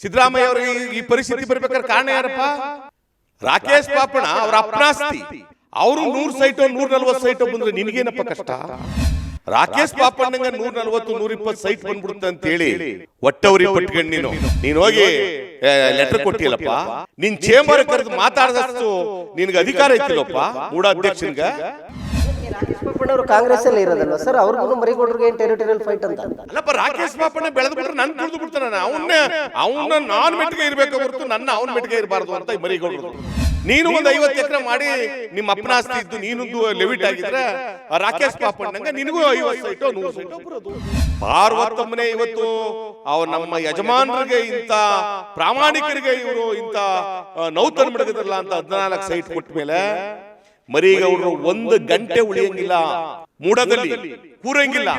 ಸಿದ್ದರಾಮಯ್ಯ ಅವರಿಗೆ ಈ ಪರಿಸ್ಥಿತಿ ಬರ್ಬೇಕಾದ್ರೆ ಕಾರಣ ಯಾರಪ್ಪ ರಾಕೇಶ್ ಪಾಪಣ ಅವರ ಅಪ್ರಾಸ್ತಿ. ಅವರು ನೂರ್ ಸೈಟ್ ನೂರ ನಲ್ವತ್ತು ಸೈಟ್ ಬಂದ್ರೆ ನಿನಗೇನಪ್ಪ ಕಷ್ಟ? ರಾಕೇಶ್ ಪಾಪಣ್ಣಂಗ ನೂರ ನಲ್ವತ್ತು ನೂರ ಇಪ್ಪತ್ತು ಸೈಟ್ ಬಂದ್ಬಿಡುತ್ತೆ ಅಂತ ಹೇಳಿ ಒಟ್ಟವರಿ ಪಟ್ಕೊಂಡು ನೀನು. ನೀನ್. ಹೋಗಿ ಲೆಟರ್ ಕೊಟ್ಟಿಲ್ಲಪ್ಪ ನಿನ್ ಚೇಂಬರ್ ಕರೆದು ಮಾತಾಡದಷ್ಟು ನಿನ್ಗೆ ಅಧಿಕಾರ ಇತ್ತಿಲ್ಲಪ್ಪ ಮೂಡ ಅಧ್ಯಕ್ಷನ್ಗ ಅವರು ಕಾಂಗ್ರೆಸ್ ಅಲ್ಲಿ ಇರೋದಲ್ವಾ? ಸರ್, ಅವ್ರಿಗೂ ಮರಿಗೌಡರಿಗೆ ಏನ್ ಟೆರಿಟೋರಿಯಲ್ ಫೈಟ್ ಅಂತ? ಅಲ್ಲಪ್ಪ, ರಾಕೇಶ್ ಬಾಪಣ್ಣ ಬೆಳೆದು ಬಿಟ್ರೆ ನನ್ ಬಿಡ್ತಾನೆ ಅವನ್ನ ಅವನ್ನ ನಾನ್ ಮೆಟ್ಟಿಗೆ ಇರ್ಬೇಕು ಹೊರತು ನನ್ನ ಅವನ ಮೆಟ್ಟಿಗೆ ಇರಬಾರ್ದು ಅಂತ ಮರಿಗೌಡರು. ನೀನು ಒಂದು ಐವತ್ತು ಎಕರೆ ಮಾಡಿ ನಿಮ್ಮ ಅಪ್ಪನ ಆಸ್ತಿ ಇದ್ದು ನೀನೊಂದು ಲೆವಿಟ್ ಆಗಿದ್ರೆ ರಾಕೇಶ್ ಪಾಪಣ್ಣಂಗ ನಿನಗೂ ಐವತ್ತು ಸೈಟೋ ನೂರು ಸೈಟೋ. ಪಾರ್ವತಮ್ಮನೆ ಇವತ್ತು ಅವ ನಮ್ಮ ಯಜಮಾನರಿಗೆ ಇಂತ ಪ್ರಾಮಾಣಿಕರಿಗೆ ಇವರು ಇಂತ ನೌತನ್ ಬಿಡಗದಿರಲ್ಲ ಅಂತ ಹದಿನಾಲ್ಕು ಸೈಟ್ ಕೊಟ್ಟ ಮೇಲೆ ಮರಿಗೌಡರು ಒಂದು ಗಂಟೆ ಉಳಿಯಂಗಿಲ್ಲ. ಮೂಡದಲ್ಲಿ ಕೂರಂಗಿಲ್ಲ.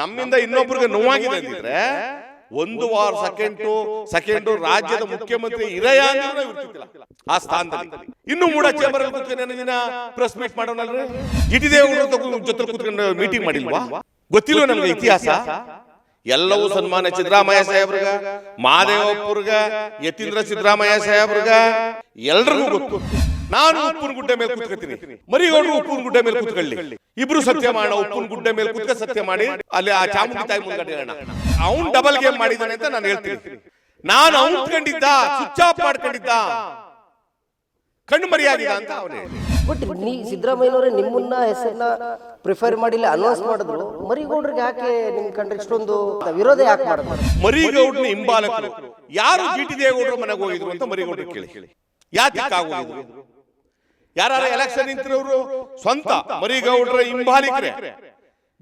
ನಮ್ಮಿಂದ ಇನ್ನೊಬ್ರಿಗೆ ನೋವಾಗಿದೆ ಅಂದಿದ್ರೆ ಒಂದು ವಾರ ಸೆಕೆಂಡು ಸೆಕೆಂಡು ರಾಜ್ಯದ ಮುಖ್ಯಮಂತ್ರಿ ಇರಯ ಆ ಸ್ಥಾನದಲ್ಲಿ. ಇನ್ನು ಮೂಡ ಚೇಂಬರ್ ದಿನ ಪ್ರೆಸ್ ಮೀಟ್ ಮಾಡೋಣ ಜಿಟಿ ದೇವೇಗೌಡರ ಜೊತೆ ಕೂತ್ಕೊಂಡು ಮೀಟಿಂಗ್ ಮಾಡಿಲ್ವಾ? ಗೊತ್ತಿಲ್ಲ ನಮ್ಗೆ ಇತಿಹಾಸ? ಎಲ್ಲವೂ ಸನ್ಮಾನ ಸಿದ್ದರಾಮಯ್ಯ ಸಾಹೇಬ್ರಿಗ ಮಹಾದೇವಪ್ಪರ್ಗ ಯತೀಂದ್ರ ಸಿದ್ದರಾಮಯ್ಯ ಸಾಹೇಬ್ರಿಗ ಎಲ್ರಿಗೂ ಗೊತ್ತು. ನಾನು ಉಪ್ಪುನ ಗುಡ್ಡೆ ಮೇಲೆ ಮರಿ ಮರಿಗೌಡರು ಉಪ್ಪುನ ಗುಡ್ಡೆ ಮೇಲೆ ಕೂತ್ಕೊಳ್ಳಿ. ಇಬ್ರು ಸತ್ಯ ಮಾಡ ಉಪ್ಪುನ ಗುಡ್ಡೆ ಮೇಲೆ ಕೂತ್ಕ ಸತ್ಯ ಮಾಡಿ ಅಲ್ಲಿ ಆ ಚಾಮುಂಡಿ ತಾಯಿ ಮುಂದೆ ಅವ್ನ್ ಡಬಲ್ ಗೇಮ್ ಮಾಡಿದಾನೆ ಅಂತ ನಾನು ಹೇಳ್ತೀನಿ. ನಾನು ಅವ್ನ್ ಕಂಡಿದ್ದ ಸ್ವಿಚ್ ಆಫ್ ಮಾಡ್ಕೊಂಡಿದ್ದ. ಕಣ್ಣು ಮರಿಯಾಗಿದ ಅಂತ ಅವನೇ. ಬಟ್ ನೀ ಸಿದ್ದರಾಮಯ್ಯನವರೇ ನಿಮ್ಮನ್ನ ಹೆಸರನ್ನ ಪ್ರಿಫರ್ ಮಾಡಿಲ್ಲ ಅನೌನ್ಸ್ ಮಾಡಿದ್ರು. ಮರಿಗೌಡರಿಗೆ ಯಾಕೆ ನಿಮ್ ಕಂಡ್ರೆ ಇಷ್ಟೊಂದು ವಿರೋಧ ಯಾಕೆ ಮಾಡಿದ್ರು? ಮರಿಗೌಡ್ನ ಹಿಂಬಾಲಕರು. ಯಾರು ಜಿ ಟಿ ದೇವೇಗೌಡರು ಮನೆಗೆ ಹೋಗಿದ್ರು ಅಂತ ಮರಿಗೌಡರು ಕೇಳಿ. ಯಾಕೆ ಹೋಗಿದ್ರು ಯಾರ ಎಲೆಕ್ಷನ್ ನಿಂತಿರೋರು? ಸ್ವಂತ. ಮರಿಗೌಡರ ಹಿಂಬಾಲಿಕರೇ.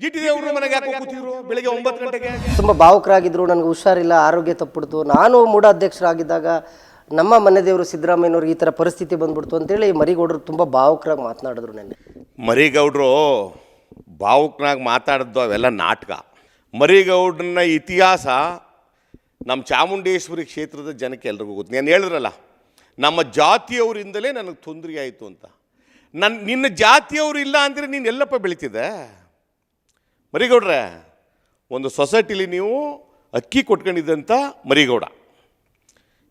ಜಿ ಟಿ ದೇವರು ಮನೆಗೆ ಯಾಕೆ ಕೂತಿದ್ರು? ಬೆಳಿಗ್ಗೆ ಒಂಬತ್ತು ಗಂಟೆಗೆ? ತುಂಬಾ ಭಾವುಕರಾಗಿದ್ರು ನನಗೆ ಹುಷಾರಿಲ್ಲ ಆರೋಗ್ಯ ತಪ್ಪಿಡ್ತು. ನಾನು ಮೂಢ ಅಧ್ಯಕ್ಷರಾಗಿದ್ದಾಗ ನಮ್ಮ ಮನೆ ದೇವರು ಸಿದ್ದರಾಮಯ್ಯನವ್ರಿಗೆ ಈ ಥರ ಪರಿಸ್ಥಿತಿ ಬಂದ್ಬಿಡ್ತು ಅಂತೇಳಿ ಮರಿಗೌಡರು ತುಂಬ ಭಾವುಕರಾಗಿ ಮಾತನಾಡಿದ್ರು ನೆನ್ನೆ. ಮರಿಗೌಡರು ಭಾವುಕನಾಗಿ ಮಾತಾಡಿದ್ದು ಅವೆಲ್ಲ ನಾಟಕ. ಮರಿಗೌಡ್ರನ್ನ ಇತಿಹಾಸ ನಮ್ಮ ಚಾಮುಂಡೇಶ್ವರಿ ಕ್ಷೇತ್ರದ ಜನಕ್ಕೆ ಎಲ್ರಿಗೂ ಗೊತ್ತು. ನಾನು ಹೇಳಿದ್ರಲ್ಲ, ನಮ್ಮ ಜಾತಿಯವರಿಂದಲೇ ನನಗೆ ತೊಂದರೆ ಆಯಿತು ಅಂತ. ನನ್ನ ನಿನ್ನ ಜಾತಿಯವರು ಇಲ್ಲ ಅಂದರೆ ನೀನು ಎಲ್ಲಪ್ಪ ಬೆಳೀತಿದ್ದೆ? ಮರಿಗೌಡ್ರೆ, ಒಂದು ಸೊಸೈಟಿಲಿ ನೀವು ಅಕ್ಕಿ ಕೊಟ್ಕೊಂಡಿದ್ದಂಥ ಮರಿಗೌಡ.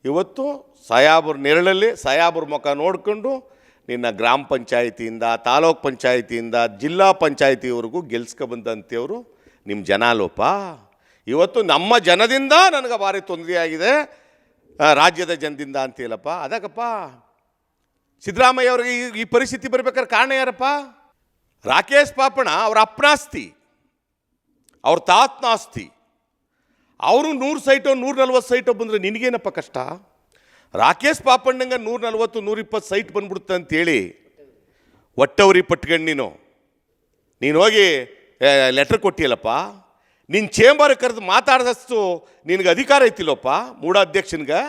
ಇವತ್ತು ಸಾಯಾಬ್ರ ನೆರಳಲ್ಲಿ ಸಾಯಾಬ್ರ ಮುಖ ನೋಡಿಕೊಂಡು ನಿನ್ನ ಗ್ರಾಮ ಪಂಚಾಯಿತಿಯಿಂದ, ತಾಲೂಕ್ ಪಂಚಾಯಿತಿಯಿಂದ, ಜಿಲ್ಲಾ ಪಂಚಾಯಿತಿವರೆಗೂ ಗೆಲ್ಸ್ಕೊ ಬಂದಂಥವ್ರು ನಿಮ್ಮ ಜನ ಲೋಪ ಇವತ್ತು ನಮ್ಮ ಜನದಿಂದ ನನಗೆ ಭಾರಿ ತೊಂದರೆಯಾಗಿದೆ ರಾಜ್ಯದ ಜನದಿಂದ ಅಂತೇಳಪ್ಪ ಅದಕ್ಕಪ್ಪ, ಸಿದ್ದರಾಮಯ್ಯ ಅವ್ರಿಗೆ ಈ- ಪರಿಸ್ಥಿತಿ ಬರ್ಬೇಕಾದ್ರೆ ಕಾರಣ ಯಾರಪ್ಪ? ರಾಕೇಶ್ ಪಾಪಣ ಅವ್ರ ಅಪ್ನಾಸ್ತಿ ಅವ್ರ ತಾತನ ಆಸ್ತಿ. ಅವರು ನೂರು ಸೈಟೋ, ನೂರ ನಲ್ವತ್ತು ಸೈಟೋ ಬಂದರೆ ನಿನಗೇನಪ್ಪ ಕಷ್ಟ? ರಾಕೇಶ್ ಪಾಪಣ್ಣಂಗೆ ನೂರ ನಲ್ವತ್ತು ನೂರಿಪ್ಪತ್ತು ಸೈಟ್ ಬಂದ್ಬಿಡುತ್ತೆ ಅಂತೇಳಿ ಒಟ್ಟವ್ರಿ ಪಟ್ಕಂಡು ನೀನು. ನೀನು ಹೋಗಿ ಲೆಟ್ರ್ ಕೊಟ್ಟಿಯಲ್ಲಪ್ಪ? ನಿನ್ನ ಚೇಂಬರ್ ಕರೆದು ಮಾತಾಡಿದಷ್ಟು ನಿನಗೆ ಅಧಿಕಾರ ಐತಿಲ್ಲಪ್ಪ, ಮೂಡ ಅಧ್ಯಕ್ಷನ್ಗೆ.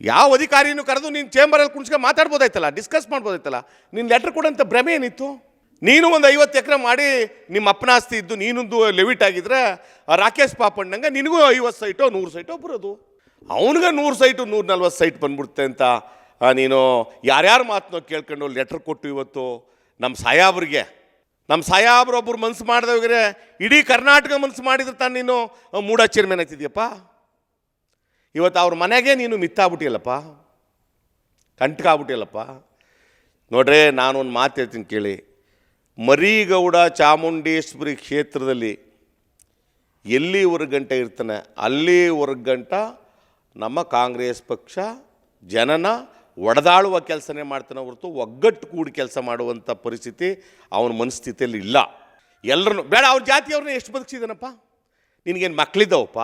ಯಾವ ಅಧಿಕಾರಿನೂ ಕರೆದು ನೀನು ಚೇಂಬರಲ್ಲಿ ಕುಣಿಸ್ಕೊಂಡು ಮಾತಾಡ್ಬೋದಾಯ್ತಲ್ಲ ಡಿಸ್ಕಸ್ ಮಾಡ್ಬೋದಾಯ್ತಲ್ಲ ನಿನ್ನ ಲೆಟ್ರ್ ಕೊಡೋಂಥ ಭ್ರಮೆ ಏನಿತ್ತು? ನೀನು ಒಂದು ಐವತ್ತು ಎಕರೆ ಮಾಡಿ ನಿಮ್ಮ ಅಪ್ಪನ ಆಸ್ತಿ ಇದ್ದು ನೀನೊಂದು ಲೆವಿಟ್ ಆಗಿದ್ರೆ ರಾಕೇಶ್ ಪಾಪಣ್ಣಂಗೆ ನಿನಗೂ ಐವತ್ತು ಸೈಟೋ ನೂರು ಸೈಟೋ ಬರೋದು. ಅವನಿಗೆ ನೂರು ಸೈಟು ನೂರ ನಲ್ವತ್ತು ಸೈಟ್ ಬಂದ್ಬಿಡುತ್ತೆ ಅಂತ ನೀನು ಯಾರ್ಯಾರ ಮಾತನ್ನೋ ಕೇಳ್ಕೊಂಡು ಲೆಟ್ರ್ ಕೊಟ್ಟು ಇವತ್ತು ನಮ್ಮ ಸಾಯಾಬ್ರಿಗೆ. ನಮ್ಮ ಸಾಯಾಬ್ರೊಬ್ಬರು ಮನ್ಸು ಮಾಡಿದವ್ರೆ ಇಡೀ ಕರ್ನಾಟಕ ಮನ್ಸು ಮಾಡಿದ್ರೆ ತಾನು ನೀನು ಮೂಡ ಚೇರ್ಮನ್ ಆಯ್ತಿದ್ಯಪ್ಪ ಇವತ್ತು ಅವ್ರ ಮನೆಗೆ ನೀನು ಮಿತ್ತಾಗ್ಬಿಟ್ಟಿಯಲ್ಲಪ್ಪ ಕಂಟಕ ಆಗ್ಬಿಟ್ಟಿಯಲ್ಲಪ್ಪ? ನೋಡ್ರೆ ನಾನು ಒಂದು ಮಾತು ಹೇಳ್ತೀನಿ ಕೇಳಿ. ಮರಿಗೌಡ ಚಾಮುಂಡೇಶ್ವರಿ ಕ್ಷೇತ್ರದಲ್ಲಿ ಎಲ್ಲಿವರೆಗೆ ಗಂಟ ಇರ್ತಾನೆ ಅಲ್ಲಿವರೆಗೆ ಗಂಟ ನಮ್ಮ ಕಾಂಗ್ರೆಸ್ ಪಕ್ಷ ಜನನ ಒಡೆದಾಳುವ ಕೆಲಸನೇ ಮಾಡ್ತಾನೆ ಹೊರತು ಒಗ್ಗಟ್ಟು ಕೂಡಿ ಕೆಲಸ ಮಾಡುವಂಥ ಪರಿಸ್ಥಿತಿ ಅವನ ಮನಸ್ಥಿತಿಯಲ್ಲಿ ಇಲ್ಲ. ಎಲ್ಲರೂ ಬೇಡ, ಅವ್ರ ಜಾತಿಯವ್ರನ್ನ ಎಷ್ಟು ಬದುಕಿಸಿದನಪ್ಪ? ನಿನಗೇನು ಮಕ್ಕಳಿದ್ದವಪ್ಪ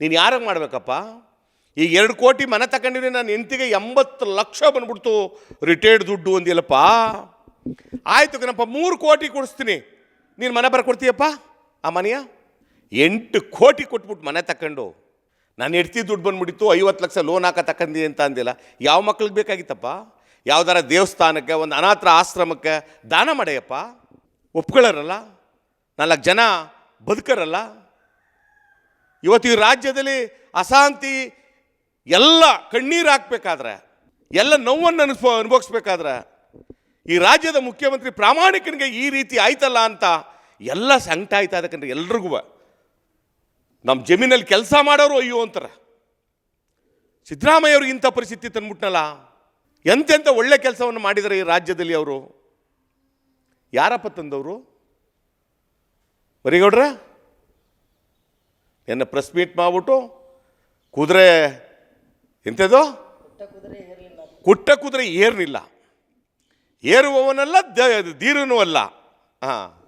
ನೀನು ಯಾರಾಗ ಮಾಡಬೇಕಪ್ಪ? ಈಗ ಎರಡು ಕೋಟಿ ಮನೆ ತಗೊಂಡಿದ್ರೆ ನಾನು ಹೆಂಡ್ತಿಗೆ ಎಂಬತ್ತು ಲಕ್ಷ ಬಂದ್ಬಿಡ್ತು ರಿಟೈರ್ಡ್ ದುಡ್ಡು ಅಂದಿಲ್ಲಪ್ಪ ಆಯ್ತು ಕಣಪ್ಪ ಮೂರು ಕೋಟಿ ಕೊಡಿಸ್ತೀನಿ. ನೀನು ಮನೆ ಬರ್ಕೊಡ್ತೀಯಪ್ಪ? ಆ ಮನೆಯ? ಎಂಟು ಕೋಟಿ ಕೊಟ್ಬಿಟ್ಟು ಮನೆ ತಕೊಂಡು. ನಾನು ಎಡ್ತಿ ದುಡ್ಡು ಬಂದ್ಬಿಡಿತ್ತು ಐವತ್ತು ಲಕ್ಷ ಲೋನ್ ಹಾಕ ತಕ್ಕಂದಿ ಅಂತ ಅಂದಿಲ್ಲ. ಯಾವ ಮಕ್ಳಿಗೆ ಬೇಕಾಗಿತ್ತಪ್ಪ? ಯಾವ್ದಾರ ದೇವಸ್ಥಾನಕ್ಕೆ, ಒಂದು ಅನಾಥ ಆಶ್ರಮಕ್ಕೆ ದಾನ ಮಾಡೆಯಪ್ಪ? ಒಪ್ಕೊಳ್ಳೋರಲ್ಲ? ನಾಲ್ಕು ಜನ ಬದುಕರಲ್ಲ? ಇವತ್ತು ಈ ರಾಜ್ಯದಲ್ಲಿ ಅಶಾಂತಿ ಎಲ್ಲ ಕಣ್ಣೀರು ಹಾಕ್ಬೇಕಾದ್ರೆ, ಎಲ್ಲ ನೋವನ್ನು ಅನುಭವ ಅನುಭವಿಸ್ಬೇಕಾದ್ರೆ ಈ ರಾಜ್ಯದ ಮುಖ್ಯಮಂತ್ರಿ ಪ್ರಾಮಾಣಿಕನಿಗೆ ಈ ರೀತಿ ಆಯ್ತಲ್ಲ ಅಂತ ಎಲ್ಲ ಸಂಕಟ ಆಯ್ತಾ ಅದಕ್ಕಂದ್ರೆ ಎಲ್ರಿಗೂ. ನಮ್ಮ ಜಮೀನಲ್ಲಿ ಕೆಲಸ ಮಾಡೋರು ಅಯ್ಯೋ ಅಂತಾರೆ. ಸಿದ್ದರಾಮಯ್ಯ ಅವರು ಇಂಥ ಪರಿಸ್ಥಿತಿ ತಂದ್ಬಿಟ್ನಲ್ಲ. ಎಂತೆಂಥ ಒಳ್ಳೆ ಕೆಲಸವನ್ನು ಮಾಡಿದರೆ ಈ ರಾಜ್ಯದಲ್ಲಿ ಅವರು. ಯಾರಪ್ಪ ತಂದವರು? ಬರೀಗೌಡ್ರ? ಎನ್ನ ಪ್ರೆಸ್ ಮೀಟ್ ಮಾಡ್ಬಿಟ್ಟು ಕುದುರೆ ಎಂಥದ್ದು? ಕುಟ್ಟ ಕುದುರೆ ಏರ್ನಿಲ್ಲ ಏರುವವನಲ್ಲ ದ- ಧೀರನೂ ಅಲ್ಲ ಹಾಂ.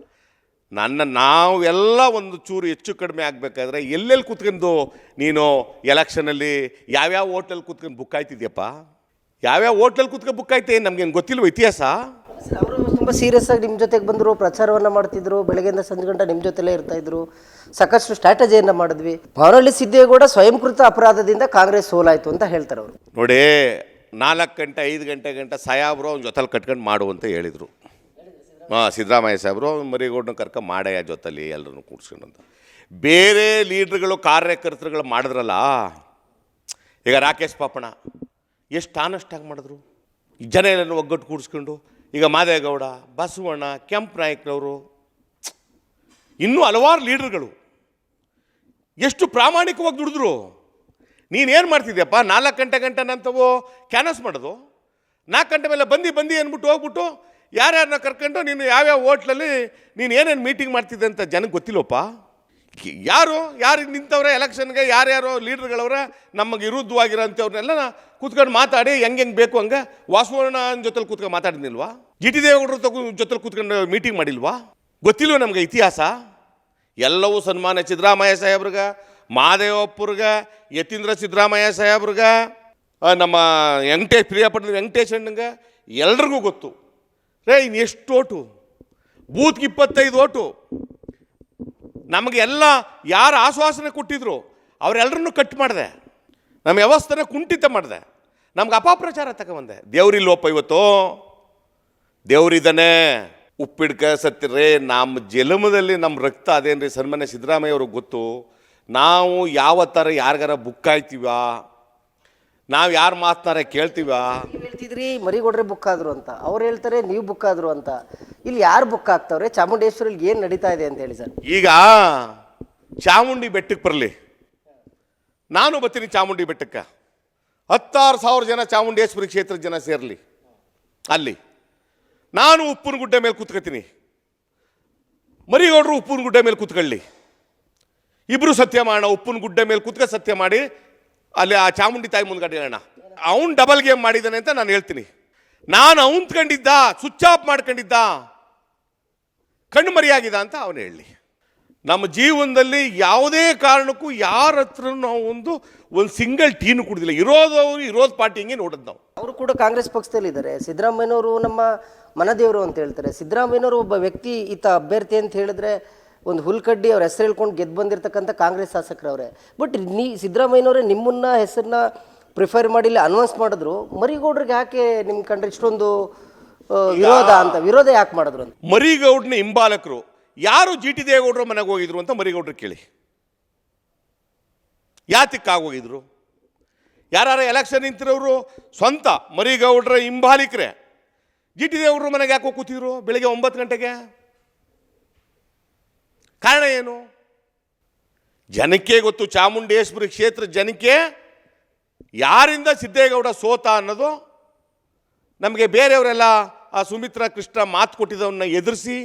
ನನ್ನ ನಾವೆಲ್ಲ ಒಂದು ಚೂರು ಹೆಚ್ಚು ಕಡಿಮೆ ಆಗಬೇಕಾದ್ರೆ ಎಲ್ಲೆಲ್ಲಿ ಕೂತ್ಕೊಂಡು ನೀನು ಎಲೆಕ್ಷನಲ್ಲಿ ಯಾವ್ಯಾವ ಹೋಟ್ಲಲ್ಲಿ ಕೂತ್ಕೊಂಡು ಬುಕ್ ಆಯ್ತಿದ್ಯಪ್ಪ? ಯಾವ್ಯಾವ ಹೋಟ್ಲಲ್ಲಿ ಕೂತ್ಕೊಂಡು ಬುಕ್ ಆಯ್ತೆ? ನಮ್ಗೇನು ಗೊತ್ತಿಲ್ವ ಇತಿಹಾಸ? ಅವರು ತುಂಬ ಸೀರಿಯಸ್ ಆಗಿ ನಿಮ್ಮ ಜೊತೆಗೆ ಬಂದರು ಪ್ರಚಾರವನ್ನು ಮಾಡ್ತಿದ್ರು ಬೆಳಗ್ಗೆಯಿಂದ ಸಂಜೆ ಗಂಟೆ ನಿಮ್ಮ ಜೊತೆಲೇ ಇರ್ತಾ ಇದ್ರು. ಸಾಕಷ್ಟು ಸ್ಟ್ರಾಟಜಿಯನ್ನು ಮಾಡಿದ್ವಿ. ಭಾವನಹಳ್ಳಿ ಸಿದ್ದೇಗೌಡ ಸ್ವಯಂಕೃತ ಅಪರಾಧದಿಂದ ಕಾಂಗ್ರೆಸ್ ಸೋಲಾಯಿತು ಅಂತ ಹೇಳ್ತಾರೆ ಅವರು. ನೋಡಿ ನಾಲ್ಕು ಗಂಟೆ, ಐದು ಗಂಟೆ ಗಂಟೆ ಸಾಯಾಬ್ರು ಅವ್ನ ಜೊತೆಲಿ ಕಟ್ಕೊಂಡು ಮಾಡು ಅಂತ ಹೇಳಿದರು. ಹಾಂ, ಸಿದ್ದರಾಮಯ್ಯ ಸಾಹೇಬರು ಮರಿಗೌಡನ ಕರ್ಕ ಮಾಡಯ್ಯ ಜೊತೆಲಿ ಎಲ್ಲರನ್ನು ಕೂಡ್ಸ್ಕೊಂಡು ಅಂತ. ಬೇರೆ ಲೀಡ್ರ್ಗಳು, ಕಾರ್ಯಕರ್ತರುಗಳು ಮಾಡಿದ್ರಲ್ಲ, ಈಗ ರಾಕೇಶ್ ಪಾಪಣ ಎಷ್ಟು ಆನಷ್ಟಾಗಿ ಮಾಡಿದ್ರು? ಜನ ಎಲ್ಲರನ್ನು ಒಗ್ಗಟ್ಟು ಕೂಡಿಸ್ಕೊಂಡು, ಈಗ ಮಾದೇಗೌಡ, ಬಸವಣ್ಣ, ಕೆಂಪ್ ನಾಯಕ್ನವರು, ಇನ್ನೂ ಹಲವಾರು ಲೀಡರ್ಗಳು. ಎಷ್ಟು ಪ್ರಾಮಾಣಿಕವಾಗಿ ದುಡಿದ್ರು. ನೀನೇನು ಮಾಡ್ತಿದ್ಯಪ್ಪ? ನಾಲ್ಕು ಗಂಟೆ ಗಂಟೆ ನಂತವು ಕ್ಯಾನಸ್ ಮಾಡೋದು? ನಾಲ್ಕು ಗಂಟೆ ಮೇಲೆ ಬಂದು ಬಂದು ಅಂದ್ಬಿಟ್ಟು ಹೋಗ್ಬಿಟ್ಟು ಯಾರ್ಯಾರನ್ನ ಕರ್ಕೊಂಡು ನೀನು ಯಾವ್ಯಾವ ಹೋಟ್ಲಲ್ಲಿ ನೀನು ಏನೇನು ಮೀಟಿಂಗ್ ಮಾಡ್ತಿದ್ದೆ ಅಂತ ಜನಕ್ಕೆ ಗೊತ್ತಿಲ್ಲಪ್ಪ? ಯಾರು? ಯಾರು ನಿಂತವ್ರೆ? ಎಲೆಕ್ಷನ್ಗೆ ಯಾರ್ಯಾರು ಲೀಡರ್ಗಳವ್ರೆ ನಮಗೆ ವಿರುದ್ಧವಾಗಿರೋ ಅಂಥವ್ರನ್ನೆಲ್ಲ ಕೂತ್ಕೊಂಡು ಮಾತಾಡಿ ಹೆಂಗೆ ಹೆಂಗೆ ಬೇಕು ಹಂಗೆ ವಾಸವಣ್ಣ ಜೊತೆಲಿ ಕೂತ್ಕೊಂಡು ಮಾತಾಡಿದ್ನಿಲ್ವಾ? ಜಿ ಟಿ ದೇವೇಗೌಡರ ತಗೋ ಜೊತೆಲಿ ಕೂತ್ಕೊಂಡು ಮೀಟಿಂಗ್ ಮಾಡಿಲ್ವಾ? ಗೊತ್ತಿಲ್ವ ನಮಗೆ ಇತಿಹಾಸ? ಎಲ್ಲವೂ ಸನ್ಮಾನ ಸಿದ್ದರಾಮಯ್ಯ ಸಾಹೇಬ್ರಿಗ ಮಹಾದೇವಪ್ಪರ್ಗ ಯತೀಂದ್ರ ಸಿದ್ದರಾಮಯ್ಯ ಸಾಹೇಬ್ರಿಗ ನಮ್ಮ ವೆಂಕಟೇಶ್ ಪ್ರಿಯಪಟ್ಟ ವೆಂಕಟೇಶ್ ಅಣ್ಣಂಗೆ ಎಲ್ರಿಗೂ ಗೊತ್ತು. ರೇ ಇನ್ನು ಎಷ್ಟು ಓಟು? ಬೂತ್ಗೆ ಇಪ್ಪತ್ತೈದು ಓಟು. ನಮಗೆ ಎಲ್ಲ ಯಾರು ಆಶ್ವಾಸನೆ ಕೊಟ್ಟಿದ್ರು ಅವರೆಲ್ಲರನ್ನು ಕಟ್ ಮಾಡಿದೆ. ನಮ್ಮ ವ್ಯವಸ್ಥೆನ ಕುಂಠಿತ ಮಾಡಿದೆ. ನಮ್ಗೆ ಅಪಪ್ರಚಾರ ತಗೊಂಬಂದೆ. ದೇವ್ರಿಲ್ವಪ್ಪ ಇವತ್ತು. ದೇವ್ರಿದ್ದಾನೆ ಉಪ್ಪಿಡ್ಕ ಸತ್ತಿರ್ರೆ ನಮ್ಮ ಜಲಮದಲ್ಲಿ ನಮ್ಮ ರಕ್ತ ಅದೇನ್ರಿ ಸನ್ಮಾನ್ಯ ಸಿದ್ದರಾಮಯ್ಯ ಅವ್ರಿಗೆ ಗೊತ್ತು? ನಾವು ಯಾವ ಥರ ಯಾರಿಗಾರ ಬುಕ್ ಆಯ್ತೀವ? ನಾವು ಯಾರು ಮಾತನಾರ ಕೇಳ್ತೀವ? ನೀವು ಹೇಳ್ತಿದ್ರಿ ಮರಿಗೌಡ್ರೆ ಬುಕ್ ಆದ್ರು ಅಂತ. ಅವ್ರು ಹೇಳ್ತಾರೆ ನೀವು ಬುಕ್ ಆದ್ರು ಅಂತ. ಇಲ್ಲಿ ಯಾರು ಬುಕ್ ಆಗ್ತಾವ್ರೆ? ಚಾಮುಂಡೇಶ್ವರಲ್ಲಿ ಏನು ನಡೀತಾ ಇದೆ ಅಂತ ಹೇಳಿ ಸರ್. ಈಗ ಚಾಮುಂಡಿ ಬೆಟ್ಟಕ್ಕೆ ಬರಲಿ. ನಾನು ಬರ್ತೀನಿ ಚಾಮುಂಡಿ ಬೆಟ್ಟಕ್ಕೆ. ಹತ್ತಾರು ಸಾವಿರ ಜನ ಚಾಮುಂಡೇಶ್ವರಿ ಕ್ಷೇತ್ರದ ಜನ ಸೇರಲಿ. ಅಲ್ಲಿ. ನಾನು ಉಪ್ಪಿನ ಗುಡ್ಡ ಮೇಲೆ ಕೂತ್ಕೋತೀನಿ. ಮರಿಗೌಡರು ಉಪ್ಪಿನ ಗುಡ್ಡ ಮೇಲೆ ಕೂತ್ಕೊಳ್ಳಿ. ಇಬ್ರು ಸತ್ಯ ಮಾಡೋಣ, ಉಪ್ಪಿನ ಗುಡ್ಡೆ ಮೇಲೆ ಕೂತ್ಕ ಸತ್ಯ ಮಾಡಿ, ಅಲ್ಲಿ ಆ ಚಾಮುಂಡಿ ತಾಯಿ ಮುಂದ್ಗಡೆ ಹೇಳೋಣ. ಅವನು ಡಬಲ್ ಗೇಮ್ ಮಾಡಿದ್ದಾನೆ ಅಂತ ನಾನು ಹೇಳ್ತೀನಿ. ನಾನು ಅವಂತ್ಕೊಂಡಿದ್ದ ಸ್ವಿಚ್ ಆಫ್ ಮಾಡ್ಕೊಂಡಿದ್ದ, ಕಣ್ಣು ಮರಿಯಾಗಿದ ಅಂತ ಅವನು ಹೇಳಿ. ನಮ್ಮ ಜೀವನದಲ್ಲಿ ಯಾವುದೇ ಕಾರಣಕ್ಕೂ ಯಾರ ಹತ್ರ ನಾವು ಒಂದು ಒಂದು ಸಿಂಗಲ್ ಟೀನು ಕುಡಿದಿಲ್ಲ. ಇರೋದವರು ಇರೋದು ಪಾರ್ಟಿ ಹಿಂಗೆ ನೋಡೋದು ನಾವು. ಅವರು ಕೂಡ ಕಾಂಗ್ರೆಸ್ ಪಕ್ಷದಲ್ಲಿ ಇದ್ದಾರೆ. ಸಿದ್ದರಾಮಯ್ಯನವರು ನಮ್ಮ ಮನದೇವರು ಅಂತ ಹೇಳ್ತಾರೆ. ಸಿದ್ದರಾಮಯ್ಯನವರು ಒಬ್ಬ ವ್ಯಕ್ತಿ, ಈತ ಅಭ್ಯರ್ಥಿ ಅಂತ ಹೇಳಿದ್ರೆ ಒಂದು ಹುಲ್ಕಡ್ಡಿ ಅವ್ರ ಹೆಸರು ಹೇಳ್ಕೊಂಡು ಗೆದ್ದು ಬಂದಿರತಕ್ಕಂಥ ಕಾಂಗ್ರೆಸ್ ಶಾಸಕರವ್ರೆ. ಬಟ್ ನೀ ಸಿದ್ದರಾಮಯ್ಯನವರೇ ನಿಮ್ಮನ್ನ ಹೆಸರನ್ನ ಪ್ರಿಫರ್ ಮಾಡಿ ಇಲ್ಲಿ ಅನೌನ್ಸ್ ಮಾಡಿದ್ರು. ಮರಿಗೌಡ್ರಿಗೆ ಯಾಕೆ ನಿಮ್ಮ ಕಂಡ್ರೆ ಇಷ್ಟೊಂದು ವಿರೋಧ ಅಂತ? ವಿರೋಧ ಯಾಕೆ ಮಾಡಿದ್ರು ಅಂತ? ಮರಿಗೌಡ್ನ ಹಿಂಬಾಲಕರು ಯಾರು ಜಿ ಟಿ ದೇವೇಗೌಡರು ಮನೆಗೆ ಹೋಗಿದ್ರು ಅಂತ ಮರಿಗೌಡ್ರು ಕೇಳಿ. ಯಾತಕ್ಕಾಗೋಗಿದ್ರು ಯಾರು ಎಲೆಕ್ಷನ್ ನಿಂತಿರೋರು? ಸ್ವಂತ ಮರಿಗೌಡ್ರ ಹಿಂಬಾಲಿಕರೇ. ಜಿ ಟಿ ದೇವೇಗೌಡರು ಮನೆಗೆ ಯಾಕೆ ಹೋಗಿ ಕೂತಿದ್ರು? ಬೆಳಿಗ್ಗೆ ಒಂಬತ್ತು ಗಂಟೆಗೆ? ಕಾರಣ ಏನು? ಜನಕ್ಕೆ ಗೊತ್ತು, ಚಾಮುಂಡೇಶ್ವರಿ ಕ್ಷೇತ್ರ ಜನಕ್ಕೆ ಯಾರಿಂದ ಸಿದ್ದೇಗೌಡ ಸೋತ ಅನ್ನೋದು ನಮಗೆ ಬೇರೆಯವರೆಲ್ಲ ಆ ಸುಮಿತ್ರ ಕೃಷ್ಣ ಮಾತು ಕೊಟ್ಟಿದ್ದವನ್ನ ಎದುರಿಸಿ,